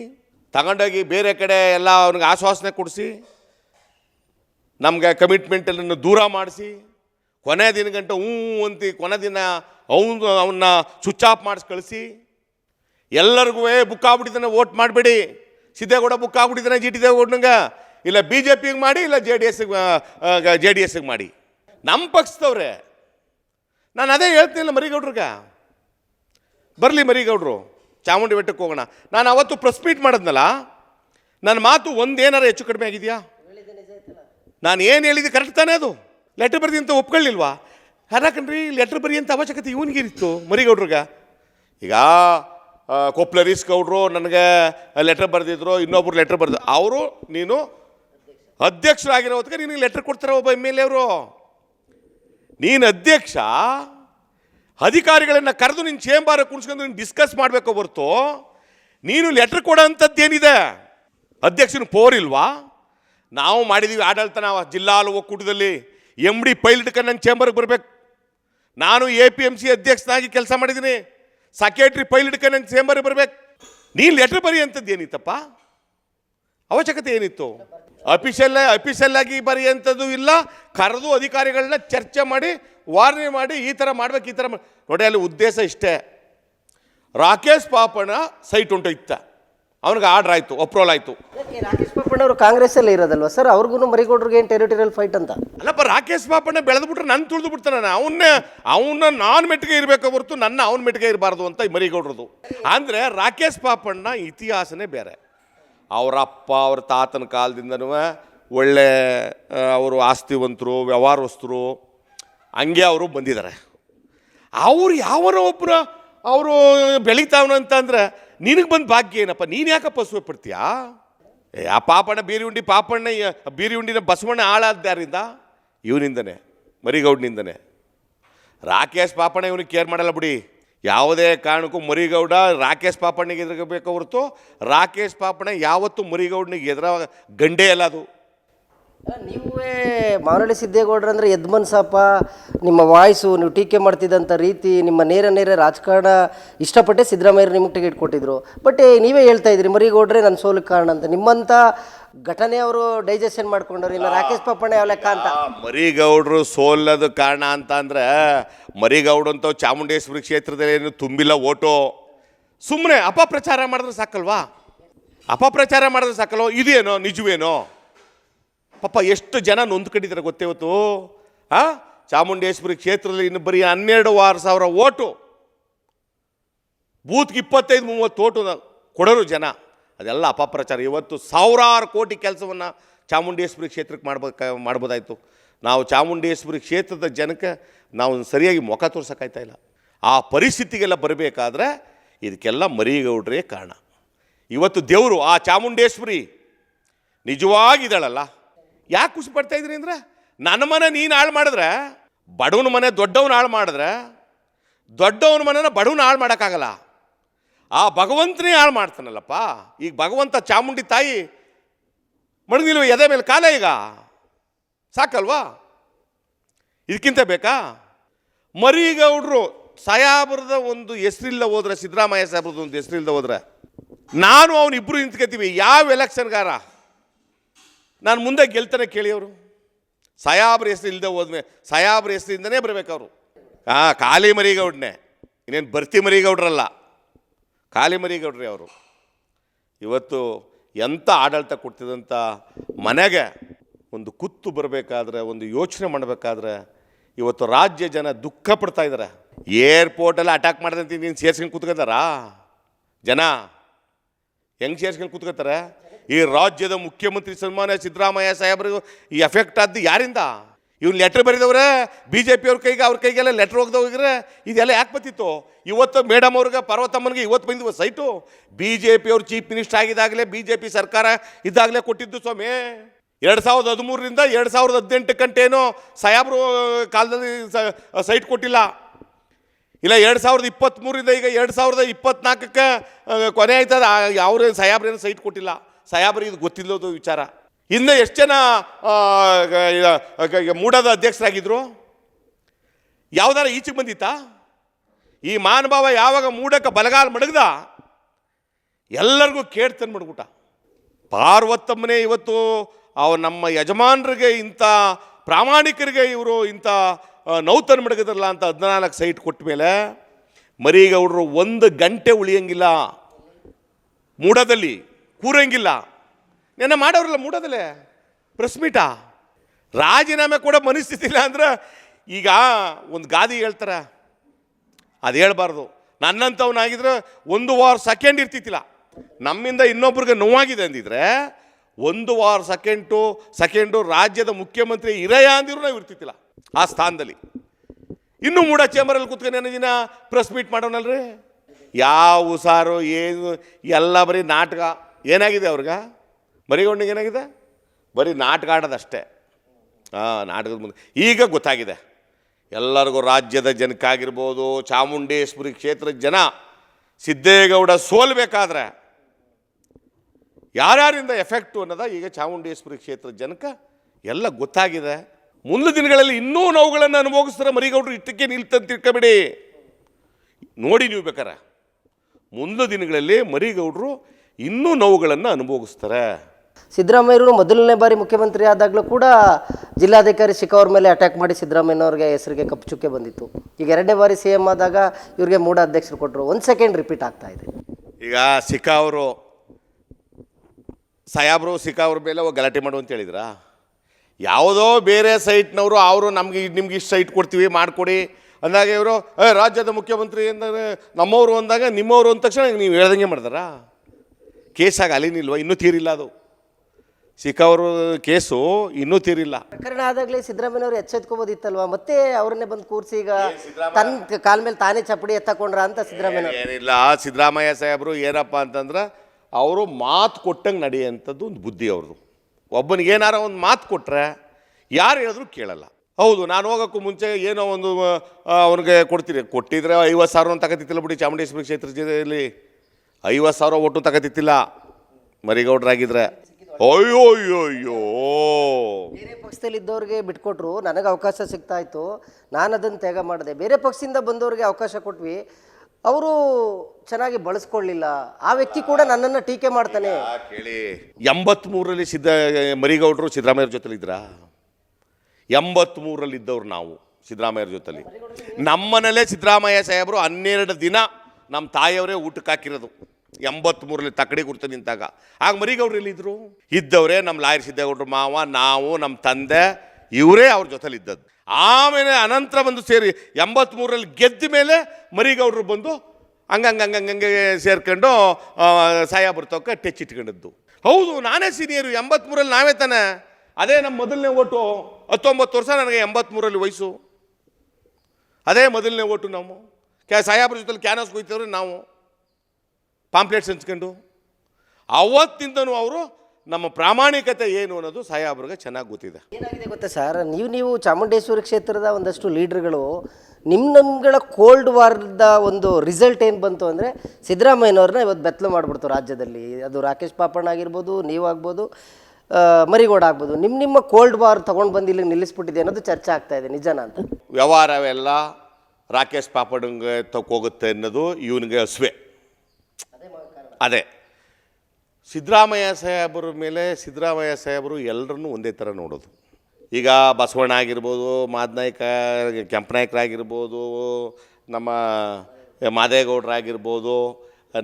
ತಗೊಂಡೋಗಿ ಬೇರೆ ಕಡೆ ಎಲ್ಲ ಅವ್ನಿಗೆ ಆಶ್ವಾಸನೆ ಕೊಡಿಸಿ, ನಮಗೆ ಕಮಿಟ್ಮೆಂಟನ್ನು ದೂರ ಮಾಡಿಸಿ, ಕೊನೆ ದಿನ ಗಂಟೆ ಹ್ಞೂ ಅಂತಿ, ಕೊನೆ ದಿನ ಅವನು ಅವನ್ನ ಸ್ವಿಚ್ ಆಫ್ ಮಾಡಿಸಿ ಕಳಿಸಿ, ಎಲ್ಲರಿಗೂ ಬುಕ್ ಆಗ್ಬಿಟ್ಟಿದ್ದಾನೆ ವೋಟ್ ಮಾಡಬೇಡಿ. ಸಿದ್ದೇಗೌಡ ಬುಕ್ ಆಗ್ಬಿಟ್ಟಿದ್ದಾನೆ ಜಿ ಟಿ ದೇವೇಗೌಡನಿಗೆ. ಇಲ್ಲ ಬಿ ಜೆ ಪಿಗೆ ಮಾಡಿ, ಇಲ್ಲ ಜೆ ಡಿ ಎಸ್ಗೆ ಜೆ ಡಿ ಎಸ್ಗೆ ಮಾಡಿ. ನಮ್ಮ ಪಕ್ಷದವ್ರೆ, ನಾನು ಅದೇ ಹೇಳ್ತೀನಿಲ್ಲ ಮರಿಗೌಡ್ರಿಗೆ. ಬರಲಿ ಮರಿಗೌಡ್ರು, ಚಾಮುಂಡಿ ಬೆಟ್ಟಕ್ಕೆ ಹೋಗೋಣ. ನಾನು ಅವತ್ತು ಪ್ರೆಸ್ ಮೀಟ್ ಮಾಡಿದ್ನಲ್ಲ ನನ್ನ ಮಾತು ಒಂದೇನಾರ ಹೆಚ್ಚು ಕಡಿಮೆ ಆಗಿದೆಯಾ? ನಾನು ಏನು ಹೇಳಿದ್ದೆ ಕರೆಕ್ಟ್ ತಾನೇ ಅದು? ಲೆಟ್ರ್ ಬರ್ದಿ ಅಂತ ಒಪ್ಕೊಳ್ಳಿಲ್ವಾ? ಯಾಕಂದ್ರಿ ಲೆಟ್ರ್ ಬರಿ ಅಂತ ಅವಶ್ಯಕತೆ ಇವನಿಗಿರಿತ್ತು ಮರಿಗೌಡ್ರಿಗೆ? ಈಗ ಕೊಪ್ಲರೀಸ್ ಗೌಡ್ರು ನನಗೆ ಲೆಟ್ರ್ ಬರೆದಿದ್ರು, ಇನ್ನೊಬ್ರು ಲೆಟ್ರ್ ಬರೆದು ಅವರು, ನೀನು ಅಧ್ಯಕ್ಷರಾಗಿರೋ ಹೊತ್ತಿಗೆ ನಿನಗೆ ಲೆಟ್ರ್ ಕೊಡ್ತಾರೆ ಒಬ್ಬ ಎಂ ಎಲ್ ಎ ಅವರು? ನೀನು ಅಧ್ಯಕ್ಷ, ಅಧಿಕಾರಿಗಳನ್ನ ಕರೆದು ನಿನ್ನ ಚೇಂಬಾರ ಕುಣಿಸ್ಕೊಂಡು ನೀನು ಡಿಸ್ಕಸ್ ಮಾಡಬೇಕು ಹೊರತು, ನೀನು ಲೆಟ್ರ್ ಕೊಡೋ ಅಂಥದ್ದೇನಿದೆ ಅಧ್ಯಕ್ಷನ ಇಲ್ವಾ? ನಾವು ಮಾಡಿದ್ದೀವಿ ಆಡಳಿತ ನಾವು ಜಿಲ್ಲಾ ಒಕ್ಕೂಟದಲ್ಲಿ ಎಂ ಡಿ ಪೈಲಟ್ಕ ನನ್ನ ಚೇಂಬರ್ಗೆ ಬರಬೇಕು. ನಾನು ಎ ಪಿ ಎಂ ಸಿ ಅಧ್ಯಕ್ಷನಾಗಿ ಕೆಲಸ ಮಾಡಿದ್ದೀನಿ. ಸೆಕ್ರೆಟ್ರಿ ಫೈಲ್ ಹಿಡ್ಕೊಂಡು ಚೇಂಬರ್ ಬರಬೇಕು. ನೀನು ಲೆಟ್ರ್ ಬರೀ ಅಂಥದ್ದು ಏನಿತ್ತಪ್ಪ? ಅವಶ್ಯಕತೆ ಏನಿತ್ತು? ಅಫಿಷಿಯಲ್ ಅಫಿಷಿಯಲ್ ಆಗಿ ಬರೆಯುವಂಥದ್ದು ಇಲ್ಲ. ಕರೆದು ಅಧಿಕಾರಿಗಳನ್ನ ಚರ್ಚೆ ಮಾಡಿ ವಾರ್ನಿ ಮಾಡಿ, ಈ ಥರ ಮಾಡ್ಬೇಕು, ಈ ಥರ ನೋಡಿ, ಅಲ್ಲಿ ಉದ್ದೇಶ ಇಷ್ಟೇ. ರಾಕೇಶ್ ಪಾಪಣ್ಣ ಸೈಟ್ ಉಂಟು ಅವನಿಗೆ ಆರ್ಡರ್ ಆಯಿತು ಅಪ್ರೂವಲ್ ಆಯಿತು. ರಾಕೇಶ್ ಪಾಪಣ್ಣವರು ಕಾಂಗ್ರೆಸ್ಸಲ್ಲೇ ಇರೋದಲ್ವಾ? ಸರ್ ಅವ್ರಿಗೂ ಮರಿಗೌಡ್ರಿಗೆ ಏನು ಟೆರಿಟರಿಯಲ್ ಫೈಟ್ ಅಂತ? ಅಲ್ಲಪ್ಪ ರಾಕೇಶ್ ಪಾಪಣ್ಣ ಬೆಳೆದ್ಬಿಟ್ರೆ ನನ್ನ ತುಳಿದು ಬಿಡ್ತಾನೆ ಅವನ್ನೇ ಅವನ್ನ ನಾನು ಮೆಟ್ಟಿಗೆ ಇರಬೇಕು ಹೊರತು ನನ್ನ ಅವನ ಮೆಟ್ಟಿಗೆ ಇರಬಾರ್ದು ಅಂತ ಈ ಮರಿಗೌಡ್ರದು. ಅಂದರೆ ರಾಕೇಶ್ ಪಾಪಣ್ಣ ಇತಿಹಾಸನೇ ಬೇರೆ. ಅವರ ಅಪ್ಪ ಅವ್ರ ತಾತನ ಕಾಲದಿಂದನೂ ಒಳ್ಳೆ ಅವರು ಆಸ್ತಿವಂತರು ವ್ಯವಹಾರಸ್ಥರು ಹಂಗೆ ಅವರು ಬಂದಿದ್ದಾರೆ. ಅವ್ರು ಯಾವನೋ ಒಬ್ಬರು ಅವರು ಬೆಳೀತಾವನು ಅಂತಂದ್ರೆ ನಿನಗೆ ಬಂದು ಭಾಗ್ಯ ಏನಪ್ಪ? ನೀನು ಯಾಕಪ್ಪ ಅಸೂಯೆ ಪಡ್ತೀಯಾ ಆ ಪಾಪಣ್ಣ ಬೀರಿ ಉಂಡಿ, ಪಾಪಣ್ಣ ಉಂಡಿನ ಬಸವಣ್ಣ ಹಾಳಾದ್ದಾರಿಂದ ಇವನಿಂದನೇ, ಮರಿಗೌಡನಿಂದನೇ. ರಾಕೇಶ್ ಪಾಪಣ್ಣ ಇವನಿಗೆ ಕೇರ್ ಮಾಡಲ್ಲ ಬಿಡಿ. ಯಾವುದೇ ಕಾರಣಕ್ಕೂ ಮರಿಗೌಡ ರಾಕೇಶ್ ಪಾಪಣ್ಣಗೆ ಎದುರಬೇಕು ಹೊರತು ರಾಕೇಶ್ ಪಾಪಣ್ಣ ಯಾವತ್ತೂ ಮರಿಗೌಡನಿಗೆ ಎದುರ ಗಂಡೇ ಅಲ್ಲ ಅದು. ನೀವೇ ಮಾವನಹಳ್ಳಿ ಸಿದ್ದೇಗೌಡ್ರು ಅಂದರೆ ಯದ್ಮನ್ಸಪ್ಪ ನಿಮ್ಮ ವಾಯ್ಸು, ನೀವು ಟೀಕೆ ಮಾಡ್ತಿದ್ದಂಥ ರೀತಿ, ನಿಮ್ಮ ನೇರ ನೇರ ರಾಜಕಾರಣ ಇಷ್ಟಪಟ್ಟೆ ಸಿದ್ದರಾಮಯ್ಯರು ನಿಮಗೆ ಟಿಕೆಟ್ ಕೊಟ್ಟಿದ್ರು. ಬಟ್ ನೀವೇ ಹೇಳ್ತಾ ಇದ್ರಿ ಮರಿಗೌಡ್ರೆ ನನ್ನ ಸೋಲಕ್ಕೆ ಕಾರಣ ಅಂತ. ನಿಮ್ಮಂಥ ಘಟನೆ ಅವರು ಡೈಜೆಷನ್ ಮಾಡ್ಕೊಂಡವ್ರು, ಇಲ್ಲ ರಾಕೇಶ್ ಪಾಪಣ್ಣ ಯಾವ ಲೆಕ್ಕ ಅಂತ. ಮರಿಗೌಡರು ಸೋಲದ ಕಾರಣ ಅಂತ ಅಂದ್ರೆ ಅಂತ ಚಾಮುಂಡೇಶ್ವರಿ ಕ್ಷೇತ್ರದಲ್ಲಿ ಏನು ತುಂಬಿಲ್ಲ ಓಟು. ಸುಮ್ಮನೆ ಅಪಪ್ರಚಾರ ಮಾಡಿದ್ರೆ ಸಾಕಲ್ವಾ? ಅಪಪ್ರಚಾರ ಮಾಡಿದ್ರೆ ಸಾಕಲ್ವ? ಇದೇನೋ, ನಿಜವೇನೋ? ಪಾಪ ಎಷ್ಟು ಜನ ನೊಂದ್ಕೊಂಡಿದ್ದಾರೆ ಗೊತ್ತೇ ಇವತ್ತು? ಆ? ಚಾಮುಂಡೇಶ್ವರಿ ಕ್ಷೇತ್ರದಲ್ಲಿ ಇನ್ನು ಬರೀ ಹನ್ನೆರಡು ಆರು ಸಾವಿರ ಓಟು. ಬೂತ್ಗೆ ಇಪ್ಪತ್ತೈದು, ಮೂವತ್ತು ಓಟು ಕೊಡೋರು ಜನ. ಅದೆಲ್ಲ ಅಪಪ್ರಚಾರ. ಇವತ್ತು ಸಾವಿರಾರು ಕೋಟಿ ಕೆಲಸವನ್ನು ಚಾಮುಂಡೇಶ್ವರಿ ಕ್ಷೇತ್ರಕ್ಕೆ ಮಾಡ್ಬೇಕ ಮಾಡ್ಬೋದಾಯಿತು. ನಾವು ಚಾಮುಂಡೇಶ್ವರಿ ಕ್ಷೇತ್ರದ ಜನಕ್ಕೆ ನಾವು ಸರಿಯಾಗಿ ಮುಖ ತೋರ್ಸೋಕ್ಕಾಯ್ತಾ ಇಲ್ಲ. ಆ ಪರಿಸ್ಥಿತಿಗೆಲ್ಲ ಬರಬೇಕಾದ್ರೆ ಇದಕ್ಕೆಲ್ಲ ಮರಿಗೌಡ್ರೇ ಕಾರಣ. ಇವತ್ತು ದೇವರು ಆ ಚಾಮುಂಡೇಶ್ವರಿ ನಿಜವಾಗಿದ್ದಾಳಲ್ಲ ಯಾಕೆ ಖುಷಿ ಪಡ್ತಾ ಇದ್ರಿ ಅಂದ್ರೆ? ನನ್ನ ಮನೆ ನೀನು ಹಾಳು ಮಾಡಿದ್ರೆ, ಬಡವನ ಮನೆ ದೊಡ್ಡವನ ಹಾಳು ಮಾಡಿದ್ರೆ, ದೊಡ್ಡವನ ಮನೆನ ಬಡವನ ಹಾಳು ಮಾಡೋಕ್ಕಾಗಲ್ಲ. ಆ ಭಗವಂತನೇ ಹಾಳು ಮಾಡ್ತಾನಲ್ಲಪ್ಪ. ಈಗ ಭಗವಂತ ಚಾಮುಂಡಿ ತಾಯಿ ಮಡಗಿಲ್ವ ಎದೆ ಮೇಲೆ ಕಾಲ ಈಗ? ಸಾಕಲ್ವಾ? ಇದಕ್ಕಿಂತ ಬೇಕಾ? ಮರಿಗೌಡರು ಸಾಯಾಬ್ರದ ಒಂದು ಹೆಸರಿಲ್ಲ ಹೋದ್ರೆ, ಸಿದ್ದರಾಮಯ್ಯ ಸಾಹೇಬ್ರದ್ದು ಒಂದು ಹೆಸರಿಲ್ಲದೆ ಹೋದ್ರೆ, ನಾನು ಅವನಿಬ್ಬರು ನಿಂತ್ಕೋತೀವಿ ಯಾವ ಎಲೆಕ್ಷನ್ಗಾರ ನಾನು ಮುಂದೆ ಗೆಲ್ತಾನೆ ಕೇಳಿ ಅವರು. ಸಯಾಬ್ರ ಹೆಸರು ಇಲ್ಲದೆ ಹೋದ್ಮೇ ಸಾಯಾಬ್ರ ಹೆಸರಿಂದನೇ ಬರ್ಬೇಕು ಅವರು ಹಾಂ ಖಾಲಿ ಮರಿಗೌಡನೆ. ಇನ್ನೇನು ಬರ್ತಿ ಮರಿಗೌಡ್ರಲ್ಲ. ಖಾಲಿ ಮರಿಗೌಡ್ರಿ ಅವರು. ಇವತ್ತು ಎಂಥ ಆಡಳಿತ ಕೊಡ್ತಿದ್ದಂಥ ಮನೆಗೆ ಒಂದು ಕುತ್ತು ಬರಬೇಕಾದ್ರೆ, ಒಂದು ಯೋಚನೆ ಮಾಡಬೇಕಾದ್ರೆ, ಇವತ್ತು ರಾಜ್ಯ ಜನ ದುಃಖ ಪಡ್ತಾ ಇದ್ದಾರೆ ಏರ್ಪೋರ್ಟಲ್ಲಿ ಅಟ್ಯಾಕ್ ಮಾಡಿದಂತ ನೀನು ಸೇರ್ಸ್ಕೊಂಡು ಕೂತ್ಕೊತಾರಾ? ಜನ? ಹೆಂಗೆ ಸೇರ್ಸ್ಕೊಂಡು ಕೂತ್ಕೋತಾರೆ? ಈ ರಾಜ್ಯದ ಮುಖ್ಯಮಂತ್ರಿ ಸನ್ಮಾನ್ಯ ಸಿದ್ದರಾಮಯ್ಯ ಸಾಹೇಬರು ಈ ಎಫೆಕ್ಟ್ ಆದ್ದು ಯಾರಿಂದ? ಇವ್ನು ಲೆಟ್ರ್ ಬರೆದವ್ರೆ ಬಿ ಜೆ ಪಿಯವ್ರ ಕೈಗೆ, ಅವ್ರ ಕೈಗೆಲ್ಲ ಲೆಟ್ರ್ ಹೋಗ್ದ ಹೋಗಿದ್ರೆ ಇದೆಲ್ಲ ಯಾಕೆ ಬತ್ತಿತ್ತು ಇವತ್ತು ಮೇಡಮ್ ಅವ್ರಿಗೆ, ಪರ್ವತಮ್ಮನಿಗೆ ಇವತ್ತು ಬಂದಿವ ಸೈಟು ಬಿ ಜೆ ಪಿಯವ್ರು ಚೀಫ್ ಮಿನಿಸ್ಟರ್ ಆಗಿದ್ದಾಗಲೇ ಬಿ ಜೆ ಪಿ ಸರ್ಕಾರ ಇದ್ದಾಗಲೇ ಕೊಟ್ಟಿದ್ದು ಸ್ವಾಮಿ. ಎರಡು ಸಾವಿರದ ಹದಿಮೂರರಿಂದ ಎರಡು ಸಾವಿರದ ಹದಿನೆಂಟು ಗಂಟೇನೋ ಸಾಯಾಬ್ರು ಕಾಲದಲ್ಲಿ ಸೈಟ್ ಕೊಟ್ಟಿಲ್ಲ. ಇಲ್ಲ, ಎರಡು ಸಾವಿರದ ಇಪ್ಪತ್ತ್ಮೂರಿಂದ ಈಗ ಎರಡು ಸಾವಿರದ ಇಪ್ಪತ್ನಾಲ್ಕಕ್ಕೆ ಕೊನೆ ಆಯ್ತದ ಯಾವ ಸಾಯಾಬ್ರೇನು ಸೈಟ್ ಕೊಟ್ಟಿಲ್ಲ. ಸಾಯಾಬ್ರಿಗೆ ಇದು ಗೊತ್ತಿಲ್ಲದು ವಿಚಾರ. ಹಿಂದೆ ಎಷ್ಟು ಜನ ಮೂಡದ ಅಧ್ಯಕ್ಷರಾಗಿದ್ರು? ಯಾವ್ದಾರ ಈಚೆಗೆ ಬಂದಿತ್ತಾ? ಈ ಮಾನಭಾವ ಯಾವಾಗ ಮೂಡಕ್ಕೆ ಬಲಗಾಲ ಮಡಗ್ದ? ಎಲ್ಲರಿಗೂ ಕೇಡ್ ತಂದ್ಬಿಡ್ಬಿಟ್ಟ ಪಾರ್ವತಮ್ಮನೇ ಇವತ್ತು ಅವ ನಮ್ಮ ಯಜಮಾನರಿಗೆ ಇಂಥ, ಪ್ರಾಮಾಣಿಕರಿಗೆ ಇವರು ಇಂಥ ನೌತನ್ ಮಡಗದ್ರಲ್ಲ ಅಂತ ಹದಿನಾಲ್ಕು ಸೈಟ್ ಕೊಟ್ಟ ಮೇಲೆ, ಮರಿಗೌಡರು ಒಂದು ಗಂಟೆ ಉಳಿಯಂಗಿಲ್ಲ. ಮೂಡದಲ್ಲಿ ಕೂರಂಗಿಲ್ಲ. ನೆನ್ನೆ ಮಾಡೋರಲ್ಲ ಮೂಡೋದಲ್ಲೇ? ಪ್ರೆಸ್ ಮೀಟಾ ರಾಜೀನಾಮೆ ಕೂಡ ಮನಸ್ಥಿತಿ ಇಲ್ಲ ಅಂದ್ರೆ ಈಗ ಒಂದು ಗಾದಿ ಹೇಳ್ತಾರೆ. ಅದು ಹೇಳ್ಬಾರ್ದು. ನನ್ನಂಥವನಾಗಿದ್ರೆ ಒಂದು ವಾರ ಸೆಕೆಂಡ್ ಇರ್ತಿತ್ತಿಲ್ಲ. ನಮ್ಮಿಂದ ಇನ್ನೊಬ್ರಿಗೆ ನೋವಾಗಿದೆ ಅಂದಿದ್ರೆ ಒಂದು ವಾರ ಸೆಕೆಂಡು ಸೆಕೆಂಡು ರಾಜ್ಯದ ಮುಖ್ಯಮಂತ್ರಿ ಇರಯ ಅಂದಿರು ನಾವು ಇರ್ತಿತ್ತಿಲ್ಲ ಆ ಸ್ಥಾನದಲ್ಲಿ. ಇನ್ನೂ ಮೂಡ ಚೇಂಬರಲ್ಲಿ ಕೂತ್ಕೊಂಡು ಏನೋ ದಿನ ಪ್ರೆಸ್ ಮೀಟ್ ಮಾಡೋಣಲ್ರಿ ಯಾವ ಸಾರು ಏನು, ಎಲ್ಲ ಬರೀ ನಾಟಕ. ಏನಾಗಿದೆ ಅವ್ರಿಗೆ? ಮರಿಗೊಂಡಿಗೆ ಏನಾಗಿದೆ? ಬರೀ ನಾಟಕ ಆಡೋದಷ್ಟೇ. ಹಾಂ ನಾಟಕದ ಮುಂದೆ. ಈಗ ಗೊತ್ತಾಗಿದೆ. ಎಲ್ಲರಿಗೂ ರಾಜ್ಯದ ಜನಕ್ಕಾಗಿರ್ಬೋದು ಚಾಮುಂಡೇಶ್ವರಿ ಕ್ಷೇತ್ರದ ಜನ, ಸಿದ್ದೇಗೌಡ ಸೋಲ್ಬೇಕಾದ್ರೆ ಯಾರ್ಯಾರಿಂದ ಎಫೆಕ್ಟು ಅನ್ನೋದ ಈಗ ಚಾಮುಂಡೇಶ್ವರಿ ಕ್ಷೇತ್ರದ ಜನಕ್ಕೆ ಎಲ್ಲ ಗೊತ್ತಾಗಿದೆ. ಮುಂದಿನ ದಿನಗಳಲ್ಲಿ ಇನ್ನೂ ನೋವುಗಳನ್ನು ಅನುಭವಿಸ್ತಾರೆ ಮರಿಗೌಡರು. ಇಷ್ಟಕ್ಕೆ ನಿಲ್ತಂತ ತಿಳ್ಕೊಬೇಡಿ ನೋಡಿ ನೀವು ಬೇಕಾರೆ. ಮುಂದಿನ ದಿನಗಳಲ್ಲಿ ಮರಿಗೌಡರು ಇನ್ನೂ ನೋವುಗಳನ್ನು ಅನುಭವಿಸ್ತಾರೆ ಸಿದ್ದರಾಮಯ್ಯರು ಮೊದಲನೇ ಬಾರಿ ಮುಖ್ಯಮಂತ್ರಿ ಆದಾಗಲೂ ಕೂಡ ಜಿಲ್ಲಾಧಿಕಾರಿ ಶಿಖಾ ಅವ್ರ ಮೇಲೆ ಅಟ್ಯಾಕ್ ಮಾಡಿ ಸಿದ್ದರಾಮಯ್ಯನವ್ರಿಗೆ ಹೆಸರಿಗೆ ಕಪ್ಪು ಚುಕ್ಕೆ ಬಂದಿತ್ತು. ಈಗ ಎರಡನೇ ಬಾರಿ ಸಿ ಎಂ ಆದಾಗ ಇವ್ರಿಗೆ ಮೂಡ ಅಧ್ಯಕ್ಷರು ಕೊಟ್ಟರು ಒಂದು ಸೆಕೆಂಡ್ ರಿಪೀಟ್ ಆಗ್ತಾ ಇದೆ. ಈಗ ಸಿಕ್ಕಾ ಅವರು ಸಾಯಾಬ್ರು ಸಿಖಾ ಅವ್ರ ಮೇಲೆ ಗಲಾಟೆ ಮಾಡು ಅಂತ ಹೇಳಿದ್ರಾ? ಯಾವುದೋ ಬೇರೆ ಸೈಟ್ನವರು ಅವರು ನಮಗೆ ನಿಮ್ಗೆ ಇಷ್ಟು ಸೈಟ್ ಕೊಡ್ತೀವಿ ಮಾಡಿಕೊಡಿ ಅಂದಾಗ ಇವರು ರಾಜ್ಯದ ಮುಖ್ಯಮಂತ್ರಿ ಅಂದರೆ ನಮ್ಮವರು ಅಂದಾಗ ನಿಮ್ಮವರು ಅಂದ ತಕ್ಷಣ ನೀವು ಹೇಳ್ದಂಗೆ ಮಾಡ್ದಾರಾ? ಕೇಸಾಗ ಅಲ್ಲಿನಿಲ್ವ ಇನ್ನೂ ತೀರಿಲ್ಲ ಅದು. ಸಿಕ್ಕವರು ಕೇಸು ಇನ್ನೂ ತೀರಿಲ್ಲ. ಪ್ರಕರಣ ಆದಾಗಲೇ ಸಿದ್ದರಾಮಯ್ಯವರು ಎಚ್ಚೆತ್ಕೋಬೋದಿತ್ತಲ್ವಾ? ಮತ್ತೆ ಅವ್ರನ್ನೇ ಬಂದು ಕೂರಿಸಿ ಈಗ ತನ್ನ ಕಾಲ ಮೇಲೆ ತಾನೇ ಚಪ್ಪಡಿ ಎತ್ತಕೊಂಡ್ರ ಅಂತ ಸಿದ್ದರಾಮಯ್ಯ ಏನಿಲ್ಲ. ಸಿದ್ದರಾಮಯ್ಯ ಸಾಹೇಬರು ಏನಪ್ಪ ಅಂತಂದ್ರೆ ಅವರು ಮಾತು ಕೊಟ್ಟಂಗೆ ನಡೆಯುವಂಥದ್ದು ಒಂದು ಬುದ್ಧಿ ಅವ್ರದ್ದು ಒಬ್ಬನಿಗೆ ಏನಾರ ಒಂದು ಮಾತು ಕೊಟ್ಟರೆ ಯಾರು ಹೇಳಿದ್ರು ಕೇಳಲ್ಲ. ಹೌದು ನಾನು ಹೋಗೋಕ್ಕೂ ಮುಂಚೆ ಏನೋ ಒಂದು ಅವನಿಗೆ ಕೊಡ್ತೀರಿ. ಕೊಟ್ಟಿದ್ರೆ ಐವತ್ತು ಸಾವಿರ ತಗೋತಿತ್ತಿಲ್ಲ ಬಿಡಿ ಚಾಮುಂಡೇಶ್ವರಿ ಕ್ಷೇತ್ರ ಜಿಲ್ಲೆಯಲ್ಲಿ ಐವತ್ತು ಸಾವಿರ ಒಟ್ಟು ತಗೋತಿತ್ತಿಲ್ಲ ಮರಿಗೌಡ್ರಾಗಿದ್ರೆ. ಅಯ್ಯೋ ಅಯ್ಯೋ ಅಯ್ಯೋ ಬೇರೆ ಪಕ್ಷದಲ್ಲಿ ಇದ್ದವ್ರಿಗೆ ಬಿಟ್ಕೊಟ್ರು ನನಗೆ ಅವಕಾಶ ಸಿಗ್ತಾ ಇತ್ತು ನಾನು ಅದನ್ನು ತ್ಯಾಗ ಮಾಡಿದೆ. ಬೇರೆ ಪಕ್ಷದಿಂದ ಬಂದವ್ರಿಗೆ ಅವಕಾಶ ಕೊಟ್ವಿ. ಅವರು ಚೆನ್ನಾಗಿ ಬಳಸ್ಕೊಳ್ಳಿಲ್ಲ. ಆ ವ್ಯಕ್ತಿ ಕೂಡ ನನ್ನನ್ನು ಟೀಕೆ ಮಾಡ್ತಾನೆ. ಕೇಳಿ. ಎಂಬತ್ಮೂರರಲ್ಲಿ ಸಿದ್ದ ಮರಿಗೌಡರು ಸಿದ್ದರಾಮಯ್ಯರ ಜೊತೆಲಿದ್ರಾ ಎಂಬತ್ಮೂರರಲ್ಲಿ ಇದ್ದವ್ರು ನಾವು ಸಿದ್ದರಾಮಯ್ಯರ ಜೊತೆಲಿ. ನಮ್ಮನೇಲೇ ಸಿದ್ದರಾಮಯ್ಯ ಸಾಹೇಬರು ಹನ್ನೆರಡು ದಿನ ನಮ್ಮ ತಾಯಿಯವರೇ ಊಟಕ್ಕೆ ಹಾಕಿರೋದು. ಎಂಬತ್ಮೂರರಲ್ಲಿ ತಕ್ಕಡಿ ಕುರ್ತು ನಿಂತಾಗ. ಆಗ ಮರಿಗೌಡ್ರು ಎಲ್ಲಿದ್ರು? ಇದ್ದವರೇ ನಮ್ಮ ಲಾಯರ್ ಸಿದ್ದೇಗೌಡರು ಮಾವ, ನಾವು ನಮ್ಮ ತಂದೆ, ಇವರೇ ಅವ್ರ ಜೊತೆಲಿ ಇದ್ದದ್ದು. ಆಮೇಲೆ ಅನಂತರ ಬಂದು ಸೇರಿ ಎಂಬತ್ಮೂರರಲ್ಲಿ ಗೆದ್ದ ಮೇಲೆ ಮರಿಗೌಡರು ಬಂದು ಹಂಗಂಗೆ ಸೇರ್ಕೊಂಡು ಸಾಯಾಬ್ರ ತಕ್ಕ ಟಚ್ ಇಟ್ಕೊಂಡಿದ್ದು ಹೌದು, ನಾನೇ ಸೀನಿಯರು ಎಂಬತ್ಮೂರಲ್ಲಿ ನಾವೇ ತಾನೆ. ಅದೇ ನಮ್ಮ ಮೊದಲನೇ ಓಟು, ಹತ್ತೊಂಬತ್ತು ವರ್ಷ ನನಗೆ ಎಂಬತ್ಮೂರಲ್ಲಿ ವಯಸ್ಸು. ಅದೇ ಮೊದಲನೇ ಓಟು ನಾವು. ಕ್ಯಾ ಸಾಯಾಬ್ರ ಜೊತೆಲಿ ಕ್ಯಾನಸ್ ಕೊಯ್ತವ್ರೆ ನಾವು. ಪಾಂಪ್ಲೆಟ್ಸ್ ಹಂಚ್ಕೊಂಡು. ಅವತ್ತಿಂದನೂ ಅವರು ನಮ್ಮ ಪ್ರಾಮಾಣಿಕತೆ ಏನು ಅನ್ನೋದು ಸಾಯಾಬ್ರಿಗೆ ಚೆನ್ನಾಗಿ ಗೊತ್ತಿದೆ. ಏನಾಗಿದೆ ಗೊತ್ತಾ ಸರ್? ನೀವು ನೀವು ಚಾಮುಂಡೇಶ್ವರಿ ಕ್ಷೇತ್ರದ ಒಂದಷ್ಟು ಲೀಡ್ರ್ಗಳು ನಿಮ್ಮ ನಮ್ಗಳ ಕೋಲ್ಡ್ ವಾರ್ದ ಒಂದು ರಿಸಲ್ಟ್ ಏನು ಬಂತು ಅಂದರೆ ಸಿದ್ದರಾಮಯ್ಯನವ್ರನ್ನ ಇವತ್ತು ಬೆತ್ತಲು ಮಾಡಿಬಿಡ್ತು ರಾಜ್ಯದಲ್ಲಿ. ಅದು ರಾಕೇಶ್ ಪಾಪಣ್ಣ ಆಗಿರ್ಬೋದು ನೀವಾಗ್ಬೋದು ಆಗ್ಬೋದು ಮರಿಗೌಡ ಆಗ್ಬೋದು. ನಿಮ್ಮ ನಿಮ್ಮ ಕೋಲ್ಡ್ ವಾರ್ ತೊಗೊಂಡು ಬಂದು ಇಲ್ಲಿಗೆ ನಿಲ್ಲಿಸ್ಬಿಟ್ಟಿದೆ ಅನ್ನೋದು ಚರ್ಚೆ ಆಗ್ತಾ ಇದೆ ನಿಜನ ಅಂತ? ವ್ಯವಹಾರವೆಲ್ಲ ರಾಕೇಶ್ ಪಾಪಣ್ಣಗೆ ತಕ್ಕೋಗುತ್ತೆ ಅನ್ನೋದು ಇವನಿಗೆ ಹಸುವೆ ಅದೇ. ಸಿದ್ದರಾಮಯ್ಯ ಸಾಹೇಬರ ಮೇಲೆ ಸಿದ್ದರಾಮಯ್ಯ ಸಾಹೇಬರು ಎಲ್ಲರನ್ನೂ ಒಂದೇ ಥರ ನೋಡೋದು. ಈಗ ಬಸವಣ್ಣ ಆಗಿರ್ಬೋದು, ಮಾದನಾಯ್ಕ ಕೆಂಪನಾಯ್ಕರಾಗಿರ್ಬೋದು ನಮ್ಮ ಮಾದೇಗೌಡರಾಗಿರ್ಬೋದು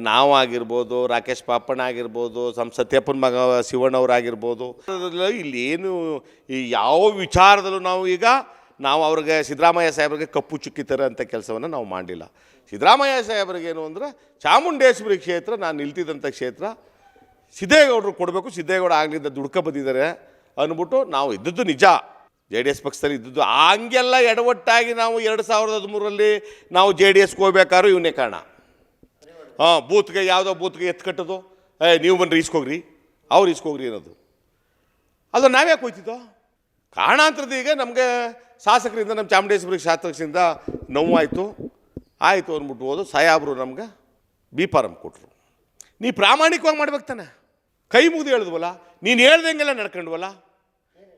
ನಾವಾಗಿರ್ಬೋದು ರಾಕೇಶ್ ಪಾಪಣ್ಣ ಆಗಿರ್ಬೋದು, ಸಂ ಸತ್ಯಪ್ಪನ ಮಗ ಶಿವಣ್ಣವ್ರಾಗಿರ್ಬೋದು ಇಲ್ಲಿ ಏನು ಈ ಯಾವ ವಿಚಾರದಲ್ಲೂ ನಾವು ಈಗ ನಾವು ಅವ್ರಿಗೆ ಸಿದ್ದರಾಮಯ್ಯ ಸಾಹೇಬ್ರಿಗೆ ಕಪ್ಪು ಚುಕ್ಕಿತಾರೆ ಅಂತ ಕೆಲಸವನ್ನು ನಾವು ಮಾಡಲಿಲ್ಲ ಸಿದ್ದರಾಮಯ್ಯ ಸಾಹೇಬ್ರಿಗೆ ಏನು ಅಂದರೆ ಚಾಮುಂಡೇಶ್ವರಿ ಕ್ಷೇತ್ರ, ನಾನು ನಿಲ್ತಿದ್ದಂಥ ಕ್ಷೇತ್ರ, ಸಿದ್ದೇಗೌಡರು ಕೊಡಬೇಕು, ಸಿದ್ದೇಗೌಡ ಆಗಲಿಂದ ದುಡ್ಕ ಬಂದಿದ್ದಾರೆ ಅಂದ್ಬಿಟ್ಟು ನಾವು ಇದ್ದದ್ದು ನಿಜ. ಜೆ ಡಿ ಎಸ್ ಪಕ್ಷದಲ್ಲಿ ಇದ್ದದ್ದು ಹಂಗೆಲ್ಲ ಎಡವಟ್ಟಾಗಿ ನಾವು ಎರಡು ಸಾವಿರದ ಹದಿಮೂರರಲ್ಲಿ ನಾವು ಜೆ ಡಿ ಎಸ್ಗೆ ಹೋಗ್ಬೇಕಾದ್ರೂ ಇವನೇ ಕಾರಣ. ಹಾಂ, ಬೂತ್ಗೆ ಯಾವುದೋ ಬೂತ್ಗೆ ಎತ್ತು ಕಟ್ಟೋದು. ಏ, ನೀವು ಬಂದು ಇಸ್ಕೋಗ್ರಿ ಅವ್ರು ಇಸ್ಕೋಗ್ರಿ ಅನ್ನೋದು. ಅದು ನಾವ್ಯಾಕೆ ಹೋಯ್ತಿದ್ದೋ? ಕಾರಣಾಂತರದ ಈಗ ನಮಗೆ ಶಾಸಕರಿಂದ, ನಮ್ಮ ಚಾಮುಂಡೇಶ್ವರಿ ಶಾಸಕರಿಂದ ನೋವಾಯಿತು. ಆಯಿತು ಅಂದ್ಬಿಟ್ಟು ಹೋದು ಸಾಯಾಬ್ರು ನಮ್ಗೆ ಬಿ ಫಾರಂ ಕೊಟ್ಟರು ನೀ ಪ್ರಾಮಾಣಿಕವಾಗಿ ಮಾಡ್ಬೇಕು ತಾನೆ. ಕೈ ಮುಗಿದು ಹೇಳಿದ್ವಲ್ಲ, ನೀನು ಹೇಳ್ದಂಗೆಲ್ಲ ನಡ್ಕೊಂಡ್ವಲ್ಲ.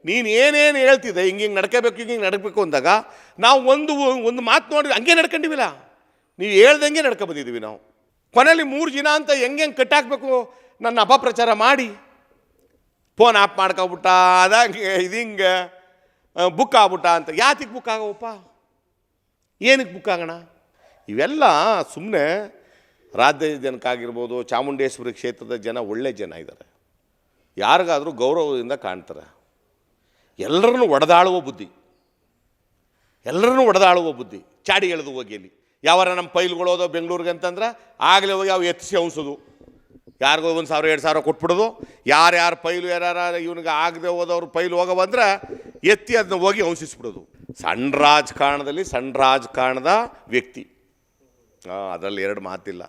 ನೀನು ಏನೇನು ಹೇಳ್ತಿದ್ದೆ ಹಿಂಗೆ ಹಿಂಗೆ ನಡ್ಕೋಬೇಕು, ಹಿಂಗೆ ನಡ್ಬೇಕು ಅಂದಾಗ ನಾವು ಒಂದು ಒಂದು ಮಾತು ನೋಡಿ ಹಂಗೆ ನಡ್ಕೊಂಡಿವಿಲ್ಲ. ನೀವು ಹೇಳ್ದಂಗೆ ನಡ್ಕೊ ಬಂದಿದ್ದೀವಿ ನಾವು. ಕೊನೆಯಲ್ಲಿ ಮೂರು ಜನ ಅಂತ ಹೆಂಗೆ ಹೆಂಗೆ ಕಟ್ಟಾಕಬೇಕು ನನ್ನ ಅಪಪ್ರಚಾರ ಮಾಡಿ. ಫೋನ್ ಆಫ್ ಮಾಡ್ಕೊಬಿಟ್ಟ, ಅದಂಗೆ, ಇದಿಂಗೆ ಬುಕ್ ಆಗ್ಬಿಟ್ಟ ಅಂತ. ಯಾತಿಗೆ ಬುಕ್ ಆಗವಪ್ಪ? ಏನಕ್ಕೆ ಬುಕ್ ಆಗೋಣ? ಇವೆಲ್ಲ ಸುಮ್ಮನೆ ರಾಜ್ಯ ಜನಕ್ಕಾಗಿರ್ಬೋದು ಚಾಮುಂಡೇಶ್ವರಿ ಕ್ಷೇತ್ರದ ಜನ ಒಳ್ಳೆ ಜನ ಇದ್ದಾರೆ ಯಾರಿಗಾದರೂ ಗೌರವದಿಂದ ಕಾಣ್ತಾರೆ. ಎಲ್ಲರನ್ನು ಒಡೆದಾಳುವ ಬುದ್ಧಿ. ಎಲ್ಲರನ್ನೂ ಒಡೆದಾಳುವ ಬುದ್ಧಿ. ಚಾಡಿ ಎಳೆದು ಹೋಗಿ ಅಲ್ಲಿ ಯಾವಾರ ನಮ್ಮ ಪೈಲ್ಗಳೋದೋ ಬೆಂಗಳೂರಿಗೆ ಅಂತಂದ್ರೆ ಆಗಲೇ ಹೋಗಿ ಅವು ಎತ್ತಿಸಿ ಅನ್ಸೋದು ಯಾರಿಗೋ ಒಂದು ಸಾವಿರ, ಎರಡು ಸಾವಿರ ಕೊಟ್ಬಿಡೋದು. ಯಾರ್ಯಾರು ಪೈಲು, ಯಾರ ಇವನಿಗೆ ಆಗದೆ ಹೋದವ್ರು ಪೈಲು ಹೋಗವಂದ್ರೆ ಎತ್ತಿ ಅದನ್ನ ಹೋಗಿ ಔಂಸಿಸ್ಬಿಡೋದು ಸಣ್ಣ ರಾಜಕಾರಣದಲ್ಲಿ ಸಣ್ಣ ರಾಜಕಾರಣದ ವ್ಯಕ್ತಿ. ಅದರಲ್ಲಿ ಎರಡು ಮಾತಿಲ್ಲ.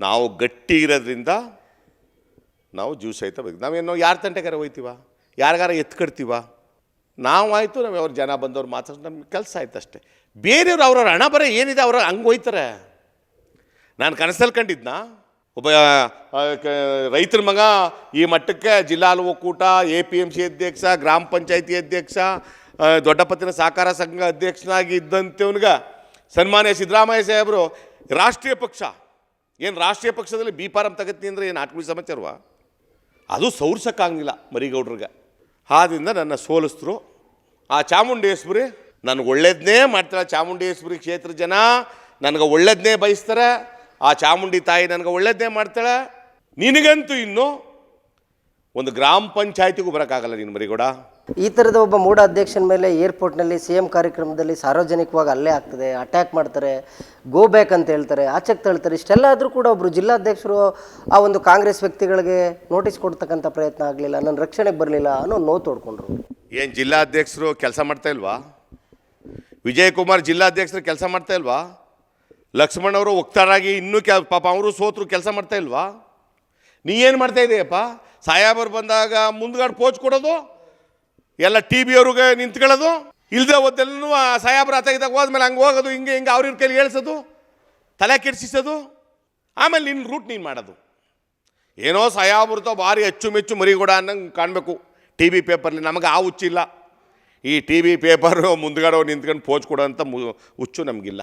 ನಾವು ಗಟ್ಟಿ ಇರೋದ್ರಿಂದ ನಾವು ಜ್ಯೂಸ್ ಸಹಿತ ಬೇಕು ನಾವೇನು ಯಾರ ತಂಟೆಗಾರ ಹೋಯ್ತೀವ? ಯಾರಿಗಾರ ಎತ್ಕಡ್ತೀವ ನಾವು ಆಯಿತು, ನಾವು ಅವ್ರ ಜನ ಬಂದವ್ರು ಮಾತಾಡ್ ನಮ್ಗೆ ಕೆಲಸ ಆಯ್ತು ಅಷ್ಟೇ. ಬೇರೆಯವ್ರು ಅವ್ರವ್ರ ಹಣ ಬರೋ ಏನಿದೆ ಅವ್ರ ಹಂಗೆ ಹೋಯ್ತಾರೆ. ನಾನು ಕನಸಲ್ಲಿ ಕಂಡಿದ್ನಾ? ಒಬ್ಬ ರೈತರ ಮಗ ಈ ಮಟ್ಟಕ್ಕೆ ಜಿಲ್ಲಾ ಒಕ್ಕೂಟ ಎ ಪಿ ಎಂ ಸಿ ಅಧ್ಯಕ್ಷ, ಗ್ರಾಮ ಪಂಚಾಯತಿ ಅಧ್ಯಕ್ಷ ದೊಡ್ಡ ದೊಡ್ಡಪತ್ತಿನ ಸಹಕಾರ ಸಂಘ ಅಧ್ಯಕ್ಷನಾಗಿ ಇದ್ದಂಥವನಿಗೆ ಸನ್ಮಾನ್ಯ ಸಿದ್ದರಾಮಯ್ಯ ಸಾಹೇಬರು, ರಾಷ್ಟ್ರೀಯ ಪಕ್ಷ. ಏನು ರಾಷ್ಟ್ರೀಯ ಪಕ್ಷದಲ್ಲಿ ಬಿ ಪಾರಂ ತಗತ್ತೀನಿ ಅಂದರೆ ಏನು ಆತ್ಮೀಯ ಸಮಾಚಾರವ? ಅದು ಸೌರ್ಸಕ್ಕಾಗಲಿಲ್ಲ ಮರಿಗೌಡ್ರಿಗೆ. ಆದಿಂದ ನನ್ನ ಸೋಲಿಸ್ತರು, ಆ ಚಾಮುಂಡೇಶ್ವರಿ, ನನಗೆ ಒಳ್ಳೇದನ್ನೇ ಮಾಡ್ತಾರೆ, ಚಾಮುಂಡೇಶ್ವರಿ ಕ್ಷೇತ್ರ ಜನ, ನನಗೆ ಒಳ್ಳೇದನ್ನೇ ಬಯಸ್ತಾರೆ ಆ ಚಾಮುಂಡಿ ತಾಯಿ ನನಗೆ ಒಳ್ಳೆಯದೇ ಮಾಡ್ತಾಳೆ? ನಿನಗಂತೂ ಇನ್ನು ಒಂದು ಗ್ರಾಮ ಪಂಚಾಯತಿಗೂ ಬರೋಕ್ಕಾಗಲ್ಲ ನೀನು ಮರಿಗೌಡ. ಈ ಥರದ ಒಬ್ಬ ಮೂಢ ಅಧ್ಯಕ್ಷನ ಮೇಲೆ ಏರ್ಪೋರ್ಟ್ನಲ್ಲಿ ಸಿ ಎಂ ಕಾರ್ಯಕ್ರಮದಲ್ಲಿ ಸಾರ್ವಜನಿಕವಾಗಿ ಅಲ್ಲೇ ಆಗ್ತದೆ ಅಟ್ಯಾಕ್ ಮಾಡ್ತಾರೆ ಗೋ ಬ್ಯಾಕ್ ಅಂತ ಹೇಳ್ತಾರೆ ಆಚೆಗೆ ತಳ್ತಾರೆ ಇಷ್ಟೆಲ್ಲ ಆದರೂ ಕೂಡ ಒಬ್ಬರು ಜಿಲ್ಲಾಧ್ಯಕ್ಷರು ಆ ಒಂದು ಕಾಂಗ್ರೆಸ್ ವ್ಯಕ್ತಿಗಳಿಗೆ ನೋಟಿಸ್ ಕೊಡ್ತಕ್ಕಂಥ ಪ್ರಯತ್ನ ಆಗಲಿಲ್ಲ ನನ್ನ ರಕ್ಷಣೆಗೆ ಬರಲಿಲ್ಲ ಅನ್ನೋ ನೋವು ತೋಡ್ಕೊಂಡ್ರು. ಏನು ಜಿಲ್ಲಾಧ್ಯಕ್ಷರು ಕೆಲಸ ಮಾಡ್ತಾ ಇಲ್ವಾ? ವಿಜಯಕುಮಾರ್ ಜಿಲ್ಲಾಧ್ಯಕ್ಷರು ಕೆಲಸ ಮಾಡ್ತಾ ಇಲ್ವಾ? ಲಕ್ಷ್ಮಣ್ ಅವರು ವಕ್ತಾರಾಗಿ ಇನ್ನೂ ಕೆ ಪಾಪ ಅವರು ಸೋತರು ಕೆಲಸ ಮಾಡ್ತಾ ಇಲ್ವಾ? ನೀ ಏನು ಮಾಡ್ತಾ ಇದೆಯಪ್ಪ? ಸಾಯಾಬರು ಬಂದಾಗ ಮುಂದ್ಗಡೆ ಪೋಚ್ ಕೊಡೋದು? ಎಲ್ಲ ಟಿ ಬಿ ಅವ್ರಿಗೆ ನಿಂತ್ಕೊಳ್ಳೋದು? ಇಲ್ಲದೆ ಹೋದೆಲ್ಲೂ ಸಾಯಾಬ್ರ ಆತ ಇದ್ದಾಗ ಹೋದ್ಮೇಲೆ ಹಂಗೆ ಹೋಗೋದು, ಹಿಂಗೆ ಹಿಂಗೆ ಅವ್ರ ಕೈಲಿ ಹೇಳ್ಸೋದು, ತಲೆ ಕೆಡಿಸೋದು ಆಮೇಲೆ ನಿನ್ನ ರೂಟ್ ನೀನು ಮಾಡೋದು. ಏನೋ ಸಾಯಾಬೃತ ಭಾರಿ ಅಚ್ಚುಮೆಚ್ಚು ಮರಿಗೂಡ ಅನ್ನಂಗೆ ಕಾಣಬೇಕು. ಟಿ ವಿ ಪೇಪರ್ಲಿ ನಮಗೆ ಆ ಹುಚ್ಚಿಲ್ಲ ಈ ಟಿ ವಿ ಪೇಪರು ಮುಂದ್ಗಡೆ ನಿಂತ್ಕೊಂಡು ಪೋಚ್ ಕೊಡೋಂಥ ಮು, ಹುಚ್ಚು ನಮಗಿಲ್ಲ.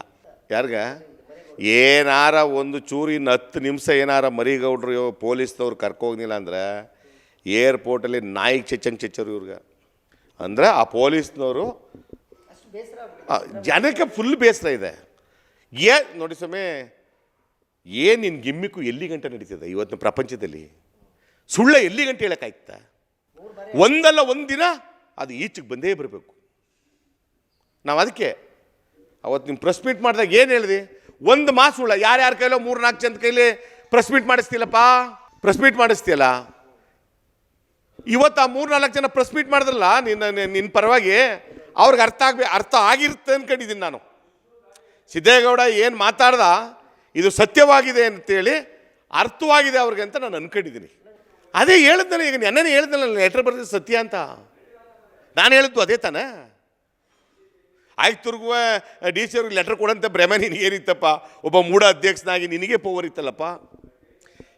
ಯಾರ್ಗ? ಏನಾರ ಒಂದು ಚೂರು ಇನ್ನು ಹತ್ತು ನಿಮಿಷ ಏನಾರ ಮರಿಗೌಡ್ರು ಪೊಲೀಸ್ನವ್ರು ಕರ್ಕೋಗಿಲ್ಲ ಅಂದ್ರೆ ಏರ್ಪೋರ್ಟಲ್ಲಿ ನಾಯಿಗೆ ಚೆಚ್ಚಂಗೆ ಚೆಚ್ಚರು ಇವ್ರಿಗೆ. ಅಂದ್ರೆ ಆ ಪೊಲೀಸ್ನವರು ಜನಕ್ಕೆ ಫುಲ್ ಬೇಸರ ಇದೆ. ಏ, ನೋಡಿ ಸಮೇ ಏನು ನಿನ್ನ ಗಿಮ್ಮಿಕ್ಕು ಎಲ್ಲಿ ಗಂಟೆ ನಡೀತದೆ ಇವತ್ತಿನ ಪ್ರಪಂಚದಲ್ಲಿ? ಸುಳ್ಳ ಎಲ್ಲಿ ಗಂಟೆ ಹೇಳೋಕ್ಕಾಯ್ತ ಒಂದಲ್ಲ ಒಂದಿನ ಅದು ಈಚೆಗೆ ಬಂದೇ ಬರಬೇಕು. ನಾವು ಅದಕ್ಕೆ, ಅವತ್ತು ನಿಮ್ಮ ಪ್ರೆಸ್ ಮೀಟ್ ಮಾಡಿದಾಗ ಏನು ಹೇಳಿದೆ? ಒಂದು ಮಾತು ಸುಳ್ಳ ಯಾರ್ಯಾರ ಕೈಲೋ ಮೂರು ನಾಲ್ಕು ಜನ ಕೈಲಿ ಪ್ರೆಸ್ ಮೀಟ್ ಮಾಡಿಸ್ತಿಲ್ಲಪ್ಪ ಪ್ರೆಸ್ ಮೀಟ್ ಮಾಡಿಸ್ತಿಲ್ಲ ಇವತ್ತು ಆ ಮೂರು ನಾಲ್ಕು ಜನ ಪ್ರೆಸ್ ಮೀಟ್ ಮಾಡಿದ್ರಲ್ಲ, ನಿನ್ನ ನಿನ್ನ ಪರವಾಗಿ ಅವ್ರಿಗೆ ಅರ್ಥ ಆಗ್ಬೇ, ಅರ್ಥ ಆಗಿರುತ್ತೆ ಅಂದ್ಕೊಂಡಿದ್ದೀನಿ ನಾನು. ಸಿದ್ದೇಗೌಡ ಏನು ಮಾತಾಡ್ದ? ಇದು ಸತ್ಯವಾಗಿದೆ ಅಂತೇಳಿ ಅರ್ಥವಾಗಿದೆ ಅವ್ರಿಗೆ ಅಂತ ನಾನು ಅನ್ಕೊಂಡಿದ್ದೀನಿ. ಅದೇ ಹೇಳಿದ್ನಲ್ಲ ಈಗ ನೆನ್ನೆ ಹೇಳಿದ್ನಲ್ಲ ಲೆಟ್ರ್ ಬರೆದಿದ್ದು ಸತ್ಯ ಅಂತ. ನಾನು ಹೇಳಿದ್ದು ಅದೇ ತಾನೇ. ಆಯ್ತುರ್ಗುವ ಡಿ ಸಿ ಅವ್ರಿಗೆ ಲೆಟ್ರ್ ಕೊಡಂತ ಭ್ರಮೆ ನೀನು ಏನಿತ್ತಪ್ಪ? ಒಬ್ಬ ಮೂಢ ಅಧ್ಯಕ್ಷನಾಗಿ ನಿನಗೆ ಪವರ್ ಇತ್ತಲ್ಲಪ್ಪ?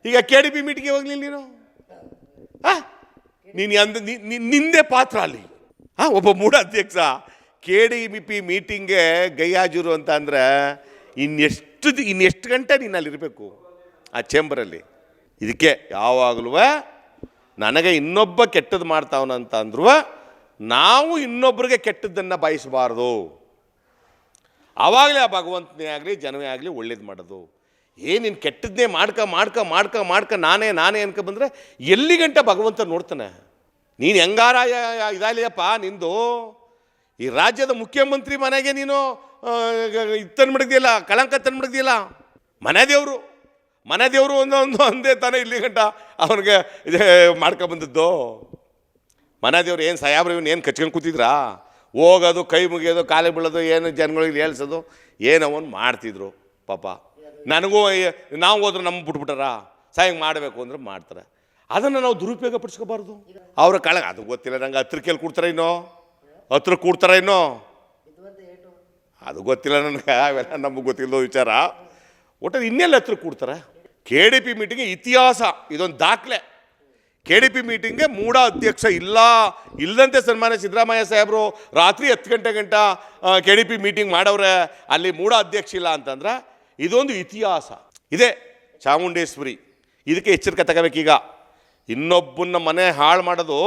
ಈಗ ಕೆ ಡಿ ಬಿ ಮೀಟಿಗೆ ಹೋಗ್ಲಿಲ್ಲ ನೀನು? ಆ? ನೀನು ಅಂದ ನಿಂದೆ ಪಾತ್ರ ಅಲ್ಲಿ. ಹಾಂ ಒಬ್ಬ ಮೂಢ ಅಧ್ಯಕ್ಷ ಕೆ ಡಿ ಬಿ ಪಿ ಮೀಟಿಂಗ್ಗೆ ಗೈಯಾಜೂರು ಅಂತ ಅಂದರೆ ಇನ್ನೆಷ್ಟು ಇನ್ನೆಷ್ಟು ಗಂಟೆ ನೀನು ಅಲ್ಲಿರಬೇಕು ಆ ಚೇಂಬರಲ್ಲಿ ಇದಕ್ಕೆ ಯಾವಾಗಲೂ ನನಗೆ ಇನ್ನೊಬ್ಬ ಕೆಟ್ಟದ್ದು ಮಾಡ್ತಾವನಂತ ಅಂದ್ರು ನಾವು ಇನ್ನೊಬ್ಬರಿಗೆ ಕೆಟ್ಟದ್ದನ್ನು ಬಯಸಬಾರ್ದು. ಆವಾಗಲೇ ಆ ಭಗವಂತನೇ ಆಗಲಿ, ಜನವೇ ಆಗಲಿ ಒಳ್ಳೇದು ಮಾಡೋದು. ಏನು ನೀನು ಕೆಟ್ಟದ್ದೇ ಮಾಡ್ಕ ಮಾಡ್ಕ ಮಾಡ್ಕ ಮಾಡ್ಕ, ನಾನೇ ನಾನೇ ಅನ್ಕೊ ಬಂದರೆ ಎಲ್ಲಿ ಗಂಟ ಭಗವಂತ ನೋಡ್ತಾನೆ? ನೀನು ಹೆಂಗಾರ ಇದಾಲಿಯಪ್ಪ ನಿಂದು? ಈ ರಾಜ್ಯದ ಮುಖ್ಯಮಂತ್ರಿ ಮನೆಗೆ ನೀನು ಇದು ತಂದ್ಬಿಡ್ದಿಲ್ಲ ಕಳಂಕ ತಂದ್ಬಿಡ್ದಿಲ್ಲ ಮನೆ ದೇವರು ಮನೆ ದೇವರು ಒಂದು ಒಂದು, ಒಂದೇ ತಾನೇ ಇಲ್ಲಿ ಗಂಟ ಅವನಿಗೆ ಮಾಡ್ಕೊಬಂದದ್ದು ಮನೆ ದೇವ್ರು ಏನು ಸಾಯಾಬ್ರು ಇವನು ಏನು ಕಚ್ಕೊಂಡು ಕೂತಿದ್ರಾ? ಹೋಗೋದು, ಕೈ ಮುಗಿಯೋದು, ಕಾಲು ಬೀಳೋದು, ಏನು ಜನಗಳಿಗೆ ಹೇಳ್ಸೋದು, ಏನು ಅವನು ಮಾಡ್ತಿದ್ರು, ಪಾಪ. ನನಗೂ ನಾವು ಹೋದ್ರೆ ನಮ್ಮ ಬಿಟ್ಬಿಟ್ಟಾರ? ಸಾಯಂಗೆ ಮಾಡಬೇಕು ಅಂದ್ರೆ ಮಾಡ್ತಾರೆ. ಅದನ್ನು ನಾವು ದುರುಪಯೋಗ ಪಡಿಸ್ಕೋಬಾರ್ದು. ಅವ್ರ ಕಳ ಅದು ಗೊತ್ತಿಲ್ಲ, ನಂಗೆ ಹತ್ರ ಕೇಳಿ ಕೊಡ್ತಾರೆ ಇನ್ನೋ? ಹತ್ರ ಕೂಡ್ತಾರ ಇನ್ನೋ? ಅದು ಗೊತ್ತಿಲ್ಲ ನನಗೆ, ಅವೆಲ್ಲ ನಮಗೆ ಗೊತ್ತಿಲ್ಲೋ ವಿಚಾರ. ಒಟ್ಟು ಇನ್ನೆಲ್ಲ ಹತ್ರ ಕೂಡ್ತಾರೆ? ಕೆ ಡಿ ಪಿ ಮೀಟಿಂಗ್ ಇತಿಹಾಸ, ಇದೊಂದು ದಾಖಲೆ. ಕೆ ಡಿ ಪಿ ಮೀಟಿಂಗ್ಗೆ ಮೂಡ ಅಧ್ಯಕ್ಷ ಇಲ್ಲ. ಇಲ್ಲದಂತೆ ಸನ್ಮಾನ್ಯ ಸಿದ್ದರಾಮಯ್ಯ ಸಾಹೇಬರು ರಾತ್ರಿ ಹತ್ತು ಗಂಟೆ ಗಂಟ ಕೆ ಡಿ ಪಿ ಮೀಟಿಂಗ್ ಮಾಡವ್ರೆ. ಅಲ್ಲಿ ಮೂಡ ಅಧ್ಯಕ್ಷ ಇಲ್ಲ ಅಂತಂದ್ರೆ ಇದೊಂದು ಇತಿಹಾಸ. ಇದೆ ಚಾಮುಂಡೇಶ್ವರಿ. ಇದಕ್ಕೆ ಎಚ್ಚರಿಕೆ ತಗೋಬೇಕೀಗ. ಇನ್ನೊಬ್ಬನ ಮನೆ ಹಾಳು ಮಾಡೋದು